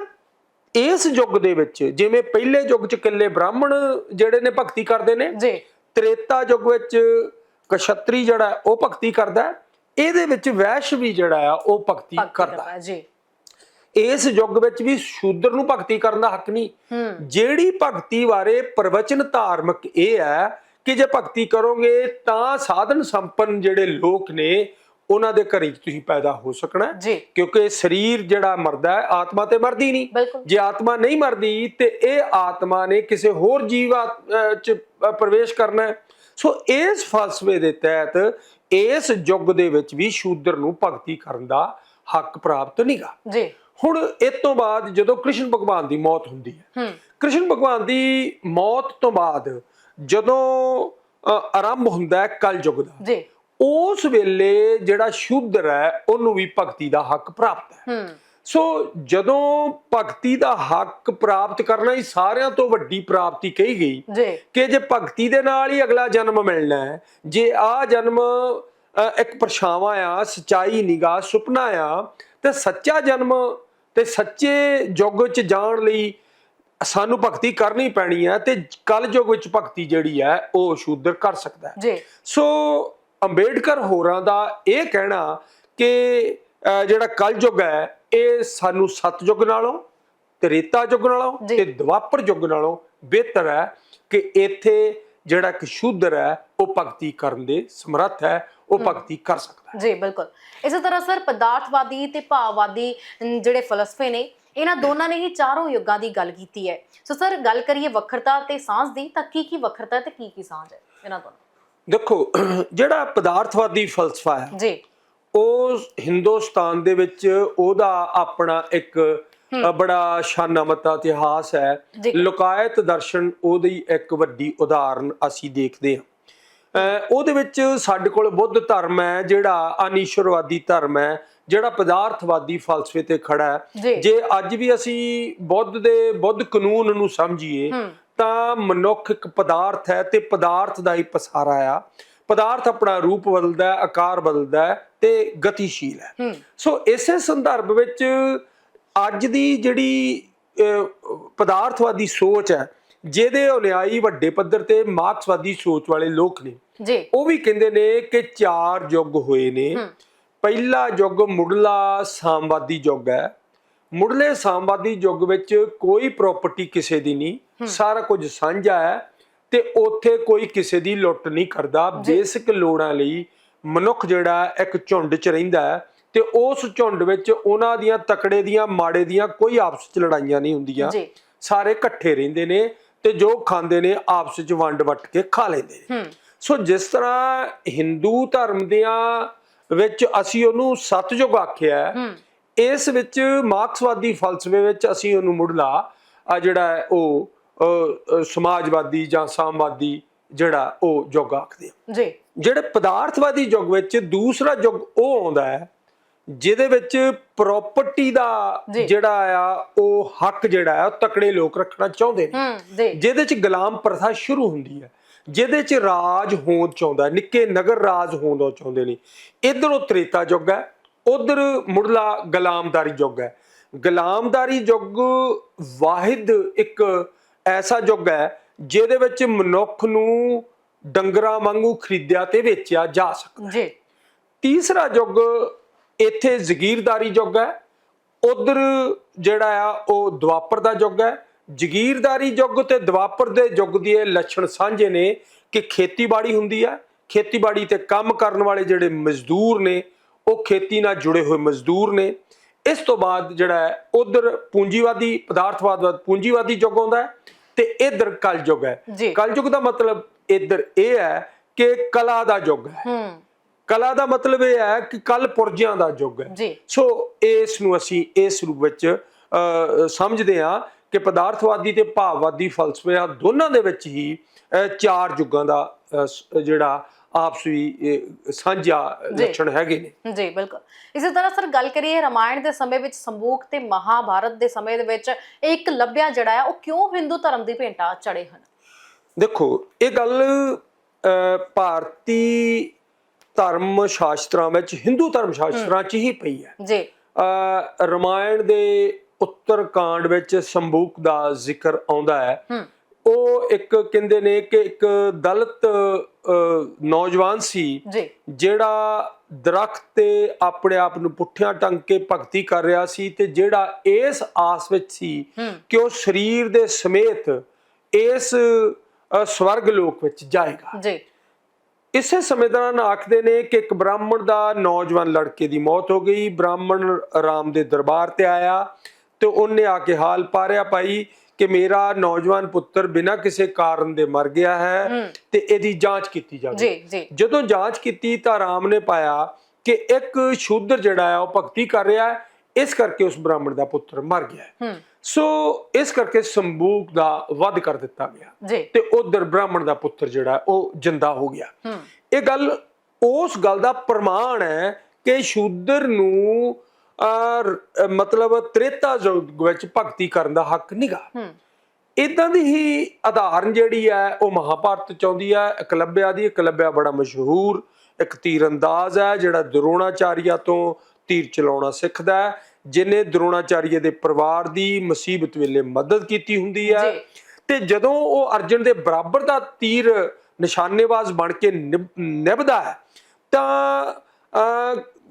ਇਸ ਯੁੱਗ ਦੇ ਵਿੱਚ ਜਿਵੇਂ ਪਹਿਲੇ ਯੁੱਗ 'ਚ ਇਕੱਲੇ ਬ੍ਰਾਹਮਣ ਜਿਹੜੇ ਨੇ ਭਗਤੀ ਕਰਦੇ ਨੇ ਜੀ। ਤ੍ਰੇਤਾ ਯੁੱਗ ਵਿੱਚ ਕਸ਼ਤਰੀ ਜਿਹੜਾ ਉਹ ਭਗਤੀ ਕਰਦਾ ਇਹਦੇ ਵਿੱਚ ਵੈਸ਼ ਵੀ ਜਿਹੜਾ ਆ ਉਹ ਭਗਤੀ ਕਰਦਾ ਜੀ। ਇਸ ਯੁੱਗ ਵਿੱਚ ਵੀ ਸ਼ੂਦਰ ਨੂੰ ਭਗਤੀ ਕਰਨ ਦਾ ਹੱਕ ਨਹੀਂ। ਜਿਹੜੀ ਭਗਤੀ ਬਾਰੇ ਪ੍ਰਵਚਨ ਧਾਰਮਿਕ ਇਹ ਹੈ ਕਿ ਜੇ ਭਗਤੀ ਕਰੋਗੇ ਤਾਂ ਸਾਧਨ ਸੰਪੰਨ ਜਿਹੜੇ ਲੋਕ ਨੇ ਉਹਨਾਂ ਦੇ ਘਰੇ ਤੁਸੀਂ ਪੈਦਾ ਹੋ ਸਕਣਾ ਕਿਉਂਕਿ ਸਰੀਰ ਜਿਹੜਾ ਮਰਦਾ ਹੈ ਆਤਮਾ ਤੇ ਮਰਦੀ ਨਹੀਂ। ਜੇ ਆਤਮਾ ਨਹੀਂ ਮਰਦੀ ਤੇ ਇਹ ਆਤਮਾ ਨੇ ਕਿਸੇ ਹੋਰ ਜੀਵ ਚ ਪ੍ਰਵੇਸ਼ ਕਰਨਾ ਹੈ। ਸੋ ਇਸ ਫਲਸਫੇ ਦੇ ਤਹਿਤ ਇਸ ਯੁੱਗ ਦੇ ਵਿੱਚ ਵੀ ਸ਼ੂਦਰ ਨੂੰ ਭਗਤੀ ਕਰਨ ਦਾ ਹੱਕ ਪ੍ਰਾਪਤ ਨਹੀਂਗਾ। ਜੀ। ਹੁਣ ਇਸ ਤੋਂ ਬਾਅਦ ਜਦੋਂ ਕ੍ਰਿਸ਼ਨ ਭਗਵਾਨ ਦੀ ਮੌਤ ਹੁੰਦੀ ਹੈ ਕ੍ਰਿਸ਼ਨ ਭਗਵਾਨ ਦੀ ਮੌਤ ਤੋਂ ਬਾਅਦ ਜਦੋਂ ਆਰੰਭ ਹੁੰਦਾ ਹੈ ਕਲ ਯੁੱਗ ਦਾ ਜੀ। ਉਸ ਵੇਲੇ ਜਿਹੜਾ ਸ਼ੂਦਰ ਹੈ ਉਹਨੂੰ ਵੀ ਭਗਤੀ ਦਾ ਹੱਕ ਪ੍ਰਾਪਤ ਹੈ। ਸੋ ਜਦੋਂ ਭਗਤੀ ਦਾ ਹੱਕ ਪ੍ਰਾਪਤ ਕਰਨਾ ਹੀ ਸਾਰਿਆਂ ਤੋਂ ਵੱਡੀ ਪ੍ਰਾਪਤੀ ਕਹੀ ਗਈ ਕਿ ਜੇ ਭਗਤੀ ਦੇ ਨਾਲ ਹੀ ਅਗਲਾ ਜਨਮ ਮਿਲਣਾ ਹੈ ਜੇ ਆ ਜਨਮ ਇੱਕ ਪਰਛਾਵਾਂ ਆ ਸਚਾਈ ਨਿਗਾਹ ਸੁਪਨਾ ਆ ਤੇ ਸੱਚਾ ਜਨਮ ਤੇ ਸੱਚੇ ਯੁੱਗ ਚ ਜਾਣ ਲਈ ਸਾਨੂੰ ਭਗਤੀ ਕਰਨੀ ਪੈਣੀ ਹੈ ਤੇ ਕਲ ਯੁੱਗ ਵਿੱਚ ਭਗਤੀ ਜਿਹੜੀ ਹੈ ਉਹ ਸ਼ੂਦਰ ਕਰ ਸਕਦਾ ਹੈ। ਜੀ। ਸੋ ਅੰਬੇਡਕਰ ਹੋਰਾਂ ਦਾ ਇਹ ਕਹਿਣਾ ਕਿ ਜਿਹੜਾ ਕਲਯੁੱਗ ਹੈ ਇਹ ਸਾਨੂੰ ਸਤਯੁੱਗ ਨਾਲੋਂ ਤ੍ਰੇਤਾ ਯੁੱਗ ਨਾਲੋਂ। ਤੇ ਦਵਾਪਰ ਯੁੱਗ ਨਾਲੋਂ ਬਿਹਤਰ ਹੈ ਕਿ ਇੱਥੇ ਜਿਹੜਾ ਕਿ ਸ਼ੂਦਰ ਹੈ ਉਹ ਭਗਤੀ ਕਰਨ ਦੇ ਸਮਰੱਥ ਹੈ ਉਹ ਭਗਤੀ ਕਰ ਸਕਦਾ ਹੈ। ਜੀ ਬਿਲਕੁਲ। ਇਸੇ ਤਰ੍ਹਾਂ ਸਰ ਪਦਾਰਥਵਾਦੀ ਤੇ ਭਾਵਵਾਦੀ ਜਿਹੜੇ ਫਲਸਫੇ ਨੇ ਇਹਨਾਂ ਦੋਨਾਂ ਨੇ ਹੀ ਚਾਰੋਂ ਯੁੱਗਾਂ ਦੀ ਗੱਲ ਕੀਤੀ ਹੈ। ਸੋ ਸਰ ਗੱਲ ਕਰੀਏ ਵੱਖਰਤਾ ਤੇ ਸਾਂਝ ਦੀ ਤਾਂ ਕੀ ਕੀ ਵੱਖਰਤਾ ਤੇ ਕੀ ਕੀ ਸਾਂਝ ਹੈ? ਇਹਨਾਂ ਦੋਨਾਂ ਦੇਖੋ ਜਿਹੜਾ ਪਦਾਰਥਵਾਦੀ ਫਲਸਫਾ ਹੈ ਜੀ। ਉਹ ਹਿੰਦੁਸਤਾਨ ਦੇ ਵਿੱਚ ਉਹਦਾ ਆਪਣਾ ਇੱਕ ਬੜਾ ਸ਼ਾਨਾਮਤਾ ਇਤਿਹਾਸ ਹੈ। ਲੋਕਾਇਤ ਦਰਸ਼ਨ ਉਹਦੀ ਇੱਕ ਵੱਡੀ ਉਦਾਹਰਨ ਅਸੀਂ ਦੇਖਦੇ ਹਾਂ। ਉਹਦੇ ਵਿੱਚ ਸਾਡੇ ਕੋਲ ਬੁੱਧ ਧਰਮ ਹੈ ਜਿਹੜਾ ਅਨੀਸ਼ਵਰਵਾਦੀ ਧਰਮ ਹੈ ਜਿਹੜਾ ਪਦਾਰਥਵਾਦੀ ਫਲਸਫੇ ਤੇ ਖੜਾ। ਹੈ। ਜੇ। ਅੱਜ ਵੀ ਅਸੀਂ ਬੁੱਧ ਦੇ ਬੁੱਧ ਕਾਨੂੰਨ ਨੂੰ ਸਮਝੀਏ ਤਾਂ ਮਨੁੱਖ ਇੱਕ ਪਦਾਰਥ ਹੈ ਤੇ ਪਦਾਰਥ ਦਾ ਹੀ ਪਸਾਰਾ ਆ। ਪਦਾਰਥ ਆਪਣਾ ਰੂਪ ਬਦਲਦਾ ਹੈ ਆਕਾਰ ਬਦਲਦਾ ਹੈ ਤੇ ਗਤੀਸ਼ੀਲ ਹੈ। ਸੋ ਇਸੇ ਸੰਦਰਭ ਵਿੱਚ ਅੱਜ ਦੀ ਜਿਹੜੀ ਪਦਾਰਥਵਾਦੀ ਸੋਚ ਹੈ ਜਿਹਦੇ ਅਨੁਯਾਈ ਵੱਡੇ ਪੱਧਰ ਤੇ ਮਾਰਕਸਵਾਦੀ ਸੋਚ ਵਾਲੇ ਲੋਕ ਨੇ ਜੀ। ਉਹ ਵੀ ਕਹਿੰਦੇ ਨੇ ਕਿ ਚਾਰ ਯੁੱਗ ਹੋਏ ਨੇ। ਪਹਿਲਾ ਯੁੱਗ ਮੁੱਢਲਾ ਸਾਮਵਾਦੀ ਯੁੱਗ ਹੈ। ਮੁੱਢਲੇ ਸਾਮਵਾਦੀ ਯੁੱਗ ਵਿੱਚ ਕੋਈ ਪ੍ਰਾਪਰਟੀ ਕਿਸੇ ਦੀ ਨਹੀਂ। ਸਾਰਾ ਕੁਝ ਸਾਂਝਾ ਹੈ ਤੇ ਉੱਥੇ ਕੋਈ ਕਿਸੇ ਦੀ ਲੁੱਟ ਨਹੀਂ ਕਰਦਾ। ਬੇਸਿਕ ਲੋੜਾਂ ਲਈ ਮਨੁੱਖ ਜਿਹੜਾ ਇੱਕ ਝੁੰਡ 'ਚ ਰਹਿੰਦਾ ਹੈ ਤੇ ਉਸ ਝੁੰਡ ਵਿੱਚ ਉਹਨਾਂ ਦੀਆਂ ਤਕੜੇ ਦੀਆਂ ਮਾੜੇ ਦੀਆਂ ਕੋਈ ਆਪਸ 'ਚ ਲੜਾਈਆਂ ਨਹੀਂ ਹੁੰਦੀਆਂ। ਸਾਰੇ ਇਕੱਠੇ ਰਹਿੰਦੇ ਨੇ ਤੇ ਜੋ ਖਾਂਦੇ ਨੇ ਆਪਸ 'ਚ ਵੰਡ ਵਟ ਕੇ ਖਾ ਲੈਂਦੇ ਨੇ। ਸੋ ਜਿਸ ਤਰ੍ਹਾਂ ਹਿੰਦੂ ਧਰਮ ਦੀਆਂ ਵਿੱਚ ਅਸੀਂ ਉਹਨੂੰ ਸਤਜੁਗ ਆਖਿਆ ਇਸ ਵਿੱਚ ਮਾਰਕਸਵਾਦੀ ਫਲਸਫੇ ਵਿੱਚ ਅਸੀਂ ਉਹਨੂੰ ਮੁੱਢਲਾ ਆ ਜਿਹੜਾ ਉਹ ਸਮਾਜਵਾਦੀ ਜਾਂ ਸਾਮਵਾਦੀ ਜਿਹੜਾ ਉਹ ਯੁੱਗ ਆਖਦੇ ਆ। ਜੀ। ਜਿਹੜੇ ਪਦਾਰਥਵਾਦੀ ਯੁੱਗ ਵਿੱਚ ਦੂਸਰਾ ਯੁੱਗ ਉਹ ਆਉਂਦਾ ਹੈ ਜਿਹਦੇ ਵਿੱਚ ਪ੍ਰਾਪਰਟੀ ਦਾ। ਜਿਹੜਾ ਆ ਉਹ ਹੱਕ ਜਿਹੜਾ ਉਹ ਤਕੜੇ ਲੋਕ ਰੱਖਣਾ ਚਾਹੁੰਦੇ ਨੇ। ਜਿਹਦੇ ਚ ਗੁਲਾਮ ਪ੍ਰਥਾ ਸ਼ੁਰੂ ਹੁੰਦੀ ਹੈ ਜਿਹਦੇ ਚ ਰਾਜ ਹੋਂਦ ਚਾਹੁੰਦਾ ਨਿੱਕੇ ਨਗਰ ਰਾਜ ਹੋਂਦ ਚਾਹੁੰਦੇ ਨੇ। ਇਧਰ ਉਹ ਤ੍ਰੇਤਾ ਯੁੱਗ ਹੈ ਉਧਰ ਮੁੱਢਲਾ ਗੁਲਾਮਦਾਰੀ ਯੁੱਗ ਹੈ। ਗੁਲਾਮਦਾਰੀ ਯੁੱਗ ਵਾਹਿਦ ਇੱਕ ਐਸਾ ਯੁੱਗ ਹੈ ਜਿਹਦੇ ਵਿੱਚ ਮਨੁੱਖ ਨੂੰ ਡੰਗਰਾਂ ਵਾਂਗੂ ਖਰੀਦਿਆ ਤੇ ਵੇਚਿਆ ਜਾ ਸਕਦਾ ਜੀ। ਤੀਸਰਾ ਯੁੱਗ ਇੱਥੇ ਜ਼ਗੀਰਦਾਰੀ ਯੁੱਗ ਹੈ। ਉਧਰ ਜਿਹੜਾ ਆ ਉਹ ਦੁਆਪਰ ਦਾ ਯੁੱਗ ਹੈ। ਜ਼ਗੀਰਦਾਰੀ ਯੁੱਗ ਤੇ ਦੁਆਪਰ ਦੇ ਯੁੱਗ ਦੇ ਇਹ ਲੱਛਣ ਸਾਂਝੇ ਨੇ ਕਿ ਖੇਤੀਬਾੜੀ ਹੁੰਦੀ ਹੈ ਖੇਤੀਬਾੜੀ ਤੇ ਕੰਮ ਕਰਨ ਵਾਲੇ ਜਿਹੜੇ ਮਜ਼ਦੂਰ ਨੇ ਉਹ ਖੇਤੀ ਨਾਲ ਜੁੜੇ ਹੋਏ ਮਜ਼ਦੂਰ ਨੇ। ਇਸ ਤੋਂ ਬਾਅਦ ਜਿਹੜਾ ਹੈ ਉਧਰ ਪੂੰਜੀਵਾਦੀ ਪਦਾਰਥਵਾਦ ਪੂੰਜੀਵਾਦੀ ਯੁੱਗ ਆਉਂਦਾ ਹੈ। ਤੇ ਇਧਰ ਕਲਯੁੱਗ ਹੈ। ਕਲਯੁੱਗ ਦਾ ਮਤਲਬ ਇਧਰ ਇਹ ਹੈ ਕਿ ਕਲਾ ਦਾ ਯੁੱਗ ਹੈ। ਕਲਾ ਦਾ ਮਤਲਬ ਇਹ ਹੈ ਕਿ ਕਲ ਪੁਰਜਿਆਂ ਦਾ ਯੁੱਗ ਹੈ। ਸੋ ਇਸ ਨੂੰ ਅਸੀਂ ਇਸ ਰੂਪ ਵਿੱਚ ਸਮਝਦੇ ਹਾਂ ਕਿ ਪਦਾਰਥਵਾਦੀ ਤੇ ਭਾਵਵਾਦੀ ਫਲਸਫੇ ਆ ਦੋਨਾਂ ਦੇ ਵਿੱਚ ਹੀ ਚਾਰ ਯੁੱਗਾਂ ਦਾ ਜਿਹੜਾ ਆਪਸੀ ਸਾਂਝਾ। ਲੱਛਣ ਹੈਗੇ ਨੇ। ਜੀ ਬਿਲਕੁਲ। ਇਸੇ ਤਰ੍ਹਾਂ ਸਰ ਗੱਲ ਕਰੀਏ ਰਾਮਾਇਣ ਦੇ ਸਮੇਂ ਵਿੱਚ ਸੰਬੂਕ ਤੇ ਮਹਾਭਾਰਤ ਦੇ ਸਮੇਂ ਦੇ ਵਿੱਚ ਇੱਕ ਲੱਭਿਆ ਜਿਹੜਾ ਹੈ ਉਹ ਕਿਉਂ ਹਿੰਦੂ ਧਰਮ ਦੀ ਭੇਂਟਾ ਚੜੇ ਹਨ? ਦੇਖੋ ਇਹ ਗੱਲ ਭਾਰਤੀ ਧਰਮ ਸ਼ਾਸਤਰਾਂ ਵਿੱਚ ਹਿੰਦੂ ਧਰਮ ਸ਼ਾਸਤਰਾਂ 'ਚ ਹੀ ਪਈ ਹੈ। ਜੀ। ਰਾਮਾਇਣ ਦੇ ਉੱਤਰ ਕਾਂਡ ਵਿੱਚ ਸੰਬੂਕ ਦਾ ਜ਼ਿਕਰ ਆਉਂਦਾ ਹੈ। ਹੂੰ। ਉਹ ਇੱਕ ਕਹਿੰਦੇ ਨੇ ਕਿ ਇੱਕ ਦਲਿਤ ਨੌਜਵਾਨ ਸੀ ਜਿਹੜਾ ਦਰਖਤ ਤੇ ਆਪਣੇ ਆਪ ਨੂੰ ਪੁੱਠਿਆਂ ਟੰਗ ਕੇ ਭਗਤੀ ਕਰ ਰਿਹਾ ਸੀ ਤੇ ਜਿਹੜਾ ਇਸ ਆਸ ਵਿੱਚ ਸੀ ਕਿ ਉਹ ਸਰੀਰ ਦੇ ਸਮੇਤ ਇਸ ਸਵਰਗ ਲੋਕ ਵਿੱਚ ਜਾਏਗਾ। ਜੀ। ਇਸੇ ਸਮੇਂ ਦੌਰਾਨ ਆਖਦੇ ਨੇ ਕਿ ਇੱਕ ਬ੍ਰਾਹਮਣ ਦਾ ਨੌਜਵਾਨ ਲੜਕੇ ਦੀ ਮੌਤ ਹੋ ਗਈ। ਬ੍ਰਾਹਮਣ ਰਾਮ ਦੇ ਦਰਬਾਰ ਤੇ ਆਇਆ ਤੇ ਉਹਨੇ ਆ ਕੇ ਹਾਲ ਪਾਰਿਆ ਪਾਈ ਕਿ ਮੇਰਾ ਨੌਜਵਾਨ ਪੁੱਤਰ ਬਿਨਾਂ ਕਿਸੇ ਕਾਰਨ ਦੇ ਮਰ ਗਿਆ ਹੈ। ਤੇ ਇਹਦੀ ਜਾਂਚ ਕੀਤੀ ਜਾਵੇ। ਜੀ ਜੀ। ਜਦੋਂ ਜਾਂਚ ਕੀਤੀ ਤਾਂ ਰਾਮ ਨੇ ਪਾਇਆ ਕਿ ਇੱਕ ਸ਼ੂਦਰ ਜਿਹੜਾ ਹੈ ਉਹ ਭਗਤੀ ਕਰ ਰਿਹਾ ਹੈ ਇਸ ਕਰਕੇ ਉਸ ਬ੍ਰਾਹਮਣ ਦਾ ਪੁੱਤਰ ਮਰ ਗਿਆ ਸੋ ਇਸ ਕਰਕੇ ਸੰਬੂਕ ਦਾ ਵਧ ਕਰ ਦਿੱਤਾ ਗਿਆ। ਤੇ ਉਧਰ ਬ੍ਰਾਹਮਣ ਦਾ ਪੁੱਤਰ ਜਿਹੜਾ ਉਹ ਜਿੰਦਾ ਹੋ ਗਿਆ। ਇਹ ਗੱਲ ਉਸ ਗੱਲ ਦਾ ਪ੍ਰਮਾਣ ਹੈ ਕਿ ਸ਼ੂਦਰ ਨੂੰ ਮਤਲਬ ਤ੍ਰੇਤਾ ਯੁੱਗ ਵਿੱਚ ਭਗਤੀ ਕਰਨ ਦਾ ਹੱਕ ਨਹੀਂਗਾ ਇਦਾਂ ਦੀ ਹੀ ਆਧਾਰਨ ਜਿਹੜੀ ਹੈ ਉਹ ਮਹਾਭਾਰਤ ਚ ਆਉਂਦੀ ਹੈ। ਇਕਲੱਬਿਆ ਦੀ ਇਕਲੱਬਿਆ ਬੜਾ ਮਸ਼ਹੂਰ ਇੱਕ ਤੀਰੰਦਾਜ਼ ਹੈ ਜਿਹੜਾ ਦਰੋਣਾਚਾਰੀਆ ਤੋਂ ਤੀਰ ਚਲਾਉਣਾ ਸਿੱਖਦਾ ਹੈ। ਜਿਨੇ ਦਰੋਣਾਚਾਰੀਆ ਦੇ ਪਰਿਵਾਰ ਦੀ ਮੁਸੀਬਤ ਵੇਲੇ ਮਦਦ ਕੀਤੀ ਹੁੰਦੀ ਹੈ। ਤੇ ਜਦੋਂ ਉਹ ਅਰਜਨ ਦੇ ਬਰਾਬਰ ਦਾ ਤੀਰ ਨਿਸ਼ਾਨੇਬਾਜ਼ ਬਣ ਕੇ ਨਿਭ- ਨਿਭਦਾ ਹੈ ਤਾਂ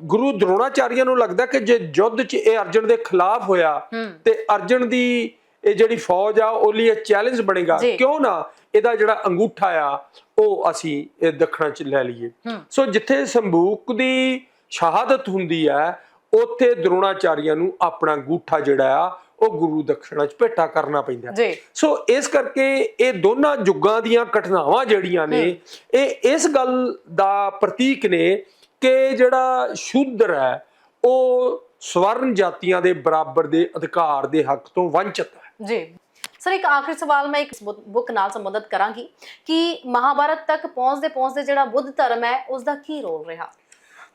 ਗੁਰੂ ਦਰੋਣਾਚਾਰੀਆ ਨੂੰ ਲੱਗਦਾ ਕਿ ਜੇ ਯੁੱਧ 'ਚ ਇਹ ਅਰਜਨ ਦੇ ਖਿਲਾਫ ਹੋਇਆ ਤੇ ਅਰਜਨ ਦੀ ਇਹ ਜਿਹੜੀ ਫੌਜ ਆ ਉਹ ਲਈ ਇਹ ਚੈਲੰਜ ਬਣੇਗਾ। ਕਿਉਂ ਨਾ ਇਹਦਾ ਜਿਹੜਾ ਅੰਗੂਠਾ ਆ ਉਹ ਅਸੀਂ ਇਹ ਦੱਖਣਾ ਚ ਲੈ ਲਈਏ। ਸੋ ਜਿੱਥੇ ਸੰਬੂਕ ਦੀ ਸ਼ਹਾਦਤ ਹੁੰਦੀ ਹੈ ਉੱਥੇ ਦਰੋਣਾਚਾਰੀਆ ਨੂੰ ਆਪਣਾ ਅੰਗੂਠਾ ਜਿਹੜਾ ਆ ਉਹ ਗੁਰੂ ਦਕਸ਼ਣਾ ਚ ਭੇਟਾ ਕਰਨਾ ਪੈਂਦਾ। ਸੋ ਇਸ ਕਰਕੇ ਇਹ ਦੋਨਾਂ ਯੁੱਗਾਂ ਦੀਆਂ ਘਟਨਾਵਾਂ ਜਿਹੜੀਆਂ ਨੇ ਇਹ ਇਸ ਗੱਲ ਦਾ ਪ੍ਰਤੀਕ ਨੇ ਕਿ ਜਿਹੜਾ ਸ਼ੂਦਰ ਹੈ ਉਹ ਸਵਰਨ ਜਾਤੀਆਂ ਦੇ ਬਰਾਬਰ ਦੇ ਅਧਿਕਾਰ ਦੇ ਹੱਕ ਤੋਂ ਵੰਚਿਤ ਹੈ। ਜੀ। ਸਰ ਇੱਕ ਆਖਰੀ ਸਵਾਲ ਮੈਂ ਇੱਕ ਬੁੱਕ ਨਾਲ ਸੰਬੰਧਿਤ ਕਰਾਂਗੀ ਕਿ ਮਹਾਭਾਰਤ ਤੱਕ ਪਹੁੰਚਦੇ ਪਹੁੰਚਦੇ ਜਿਹੜਾ ਬੁੱਧ ਧਰਮ ਹੈ ਉਸ ਦਾ ਕੀ ਰੋਲ ਰਿਹਾ?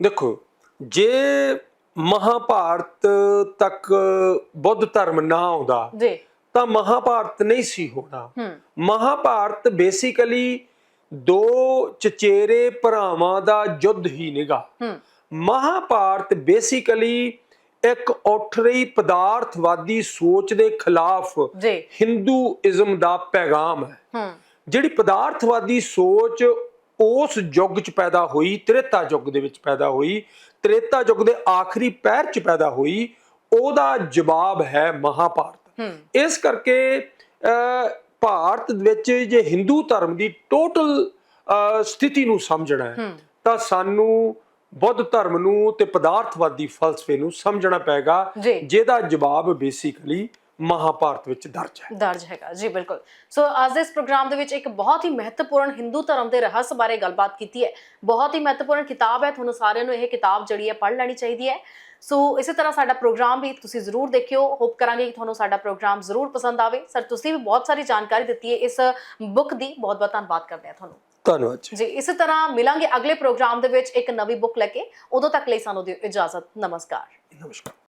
ਦੇਖੋ ਜੇ ਮਹਾਭਾਰਤ ਤੱਕ ਬੁੱਧ ਧਰਮ ਨਾ ਆਉਂਦਾ ਜੀ। ਤਾਂ ਮਹਾਭਾਰਤ ਨਹੀਂ ਸੀ ਹੋਣਾ। ਮਹਾਭਾਰਤ ਬੇਸਿਕਲੀ ਦੋ ਚਚੇਰੇ ਭਰਾਵਾਂ ਦਾ ਯੁੱਧ ਹੀ ਨਿਗਾ। ਮਹਾਭਾਰਤ ਬੇਸਿਕਲੀ ਇੱਕ ਉੱਠ ਰਹੀ ਪਦਾਰਥਵਾਦੀ ਸੋਚ ਦੇ ਖਿਲਾਫ ਹਿੰਦੂਇਜ਼ਮ ਦਾ ਪੈਗਾਮ ਹੈ। ਜਿਹੜੀ ਪਦਾਰਥਵਾਦੀ ਸੋਚ ਉਸ ਯੁੱਗ 'ਚ ਪੈਦਾ ਹੋਈ ਤ੍ਰੇਤਾ ਯੁੱਗ ਦੇ ਵਿੱਚ ਪੈਦਾ ਹੋਈ ਤ੍ਰੇਤਾ ਯੁੱਗ ਦੇ ਆਖਰੀ ਪਹਿਰ 'ਚ ਪੈਦਾ ਹੋਈ ਉਹਦਾ ਜਵਾਬ ਹੈ ਮਹਾਭਾਰਤ। ਇਸ ਕਰਕੇ ਭਾਰਤ ਵਿੱਚ ਜੇ ਹਿੰਦੂ ਧਰਮ ਦੀ ਟੋਟਲ ਸਥਿਤੀ ਨੂੰ ਸਮਝਣਾ ਹੈ ਤਾਂ ਸਾਨੂੰ ਬੁੱਧ ਧਰਮ ਨੂੰ ਤੇ ਪਦਾਰਥਵਾਦੀ ਫਲਸਫੇ ਨੂੰ ਸਮਝਣਾ ਪਏਗਾ ਜੀ। ਜਿਹਦਾ ਜਵਾਬ ਬੇਸਿਕਲੀ ਮਹਾਭਾਰਤ ਵਿੱਚ ਦਰਜ ਹੈ। ਦਰਜ ਹੈਗਾ ਜੀ ਬਿਲਕੁਲ। ਸੋ ਅੱਜ ਦੇ ਇਸ ਪ੍ਰੋਗਰਾਮ ਦੇ ਵਿੱਚ ਇੱਕ ਬਹੁਤ ਹੀ ਮਹੱਤਵਪੂਰਨ ਹਿੰਦੂ ਧਰਮ ਦੇ ਰਹੱਸ ਬਾਰੇ ਗੱਲਬਾਤ ਕੀਤੀ ਹੈ। ਬਹੁਤ ਹੀ ਮਹੱਤਵਪੂਰਨ ਕਿਤਾਬ ਹੈ ਤੁਹਾਨੂੰ ਸਾਰਿਆਂ ਨੂੰ ਇਹ ਕਿਤਾਬ ਜਿਹੜੀ ਹੈ ਪੜ੍ਹ ਲੈਣੀ ਚਾਹੀਦੀ ਹੈ। ਸੋ ਇਸੇ ਤਰ੍ਹਾਂ ਸਾਡਾ ਪ੍ਰੋਗਰਾਮ ਵੀ ਤੁਸੀਂ ਜ਼ਰੂਰ ਦੇਖਿਓ। ਹੋਪ ਕਰਾਂਗੇ ਕਿ ਤੁਹਾਨੂੰ ਸਾਡਾ ਪ੍ਰੋਗਰਾਮ ਜ਼ਰੂਰ ਪਸੰਦ ਆਵੇ। ਸਰ ਤੁਸੀਂ ਵੀ ਬਹੁਤ ਸਾਰੀ ਜਾਣਕਾਰੀ ਦਿੱਤੀ ਹੈ ਇਸ ਬੁੱਕ ਦੀ। ਬਹੁਤ ਬਹੁਤ ਧੰਨਵਾਦ ਕਰਦੇ ਹਾਂ ਤੁਹਾਨੂੰ। ਧੰਨਵਾਦ ਜੀ। ਜੀ ਇਸੇ ਤਰ੍ਹਾਂ ਮਿਲਾਂਗੇ ਅਗਲੇ ਪ੍ਰੋਗਰਾਮ ਦੇ ਵਿੱਚ ਇੱਕ ਨਵੀਂ ਬੁੱਕ ਲੈ ਕੇ। ਉਦੋਂ ਤੱਕ ਲਈ ਸਾਨੂੰ ਦਿਓ ਇਜਾਜ਼ਤ। ਨਮਸਕਾਰ। ਨਮਸਕਾਰ।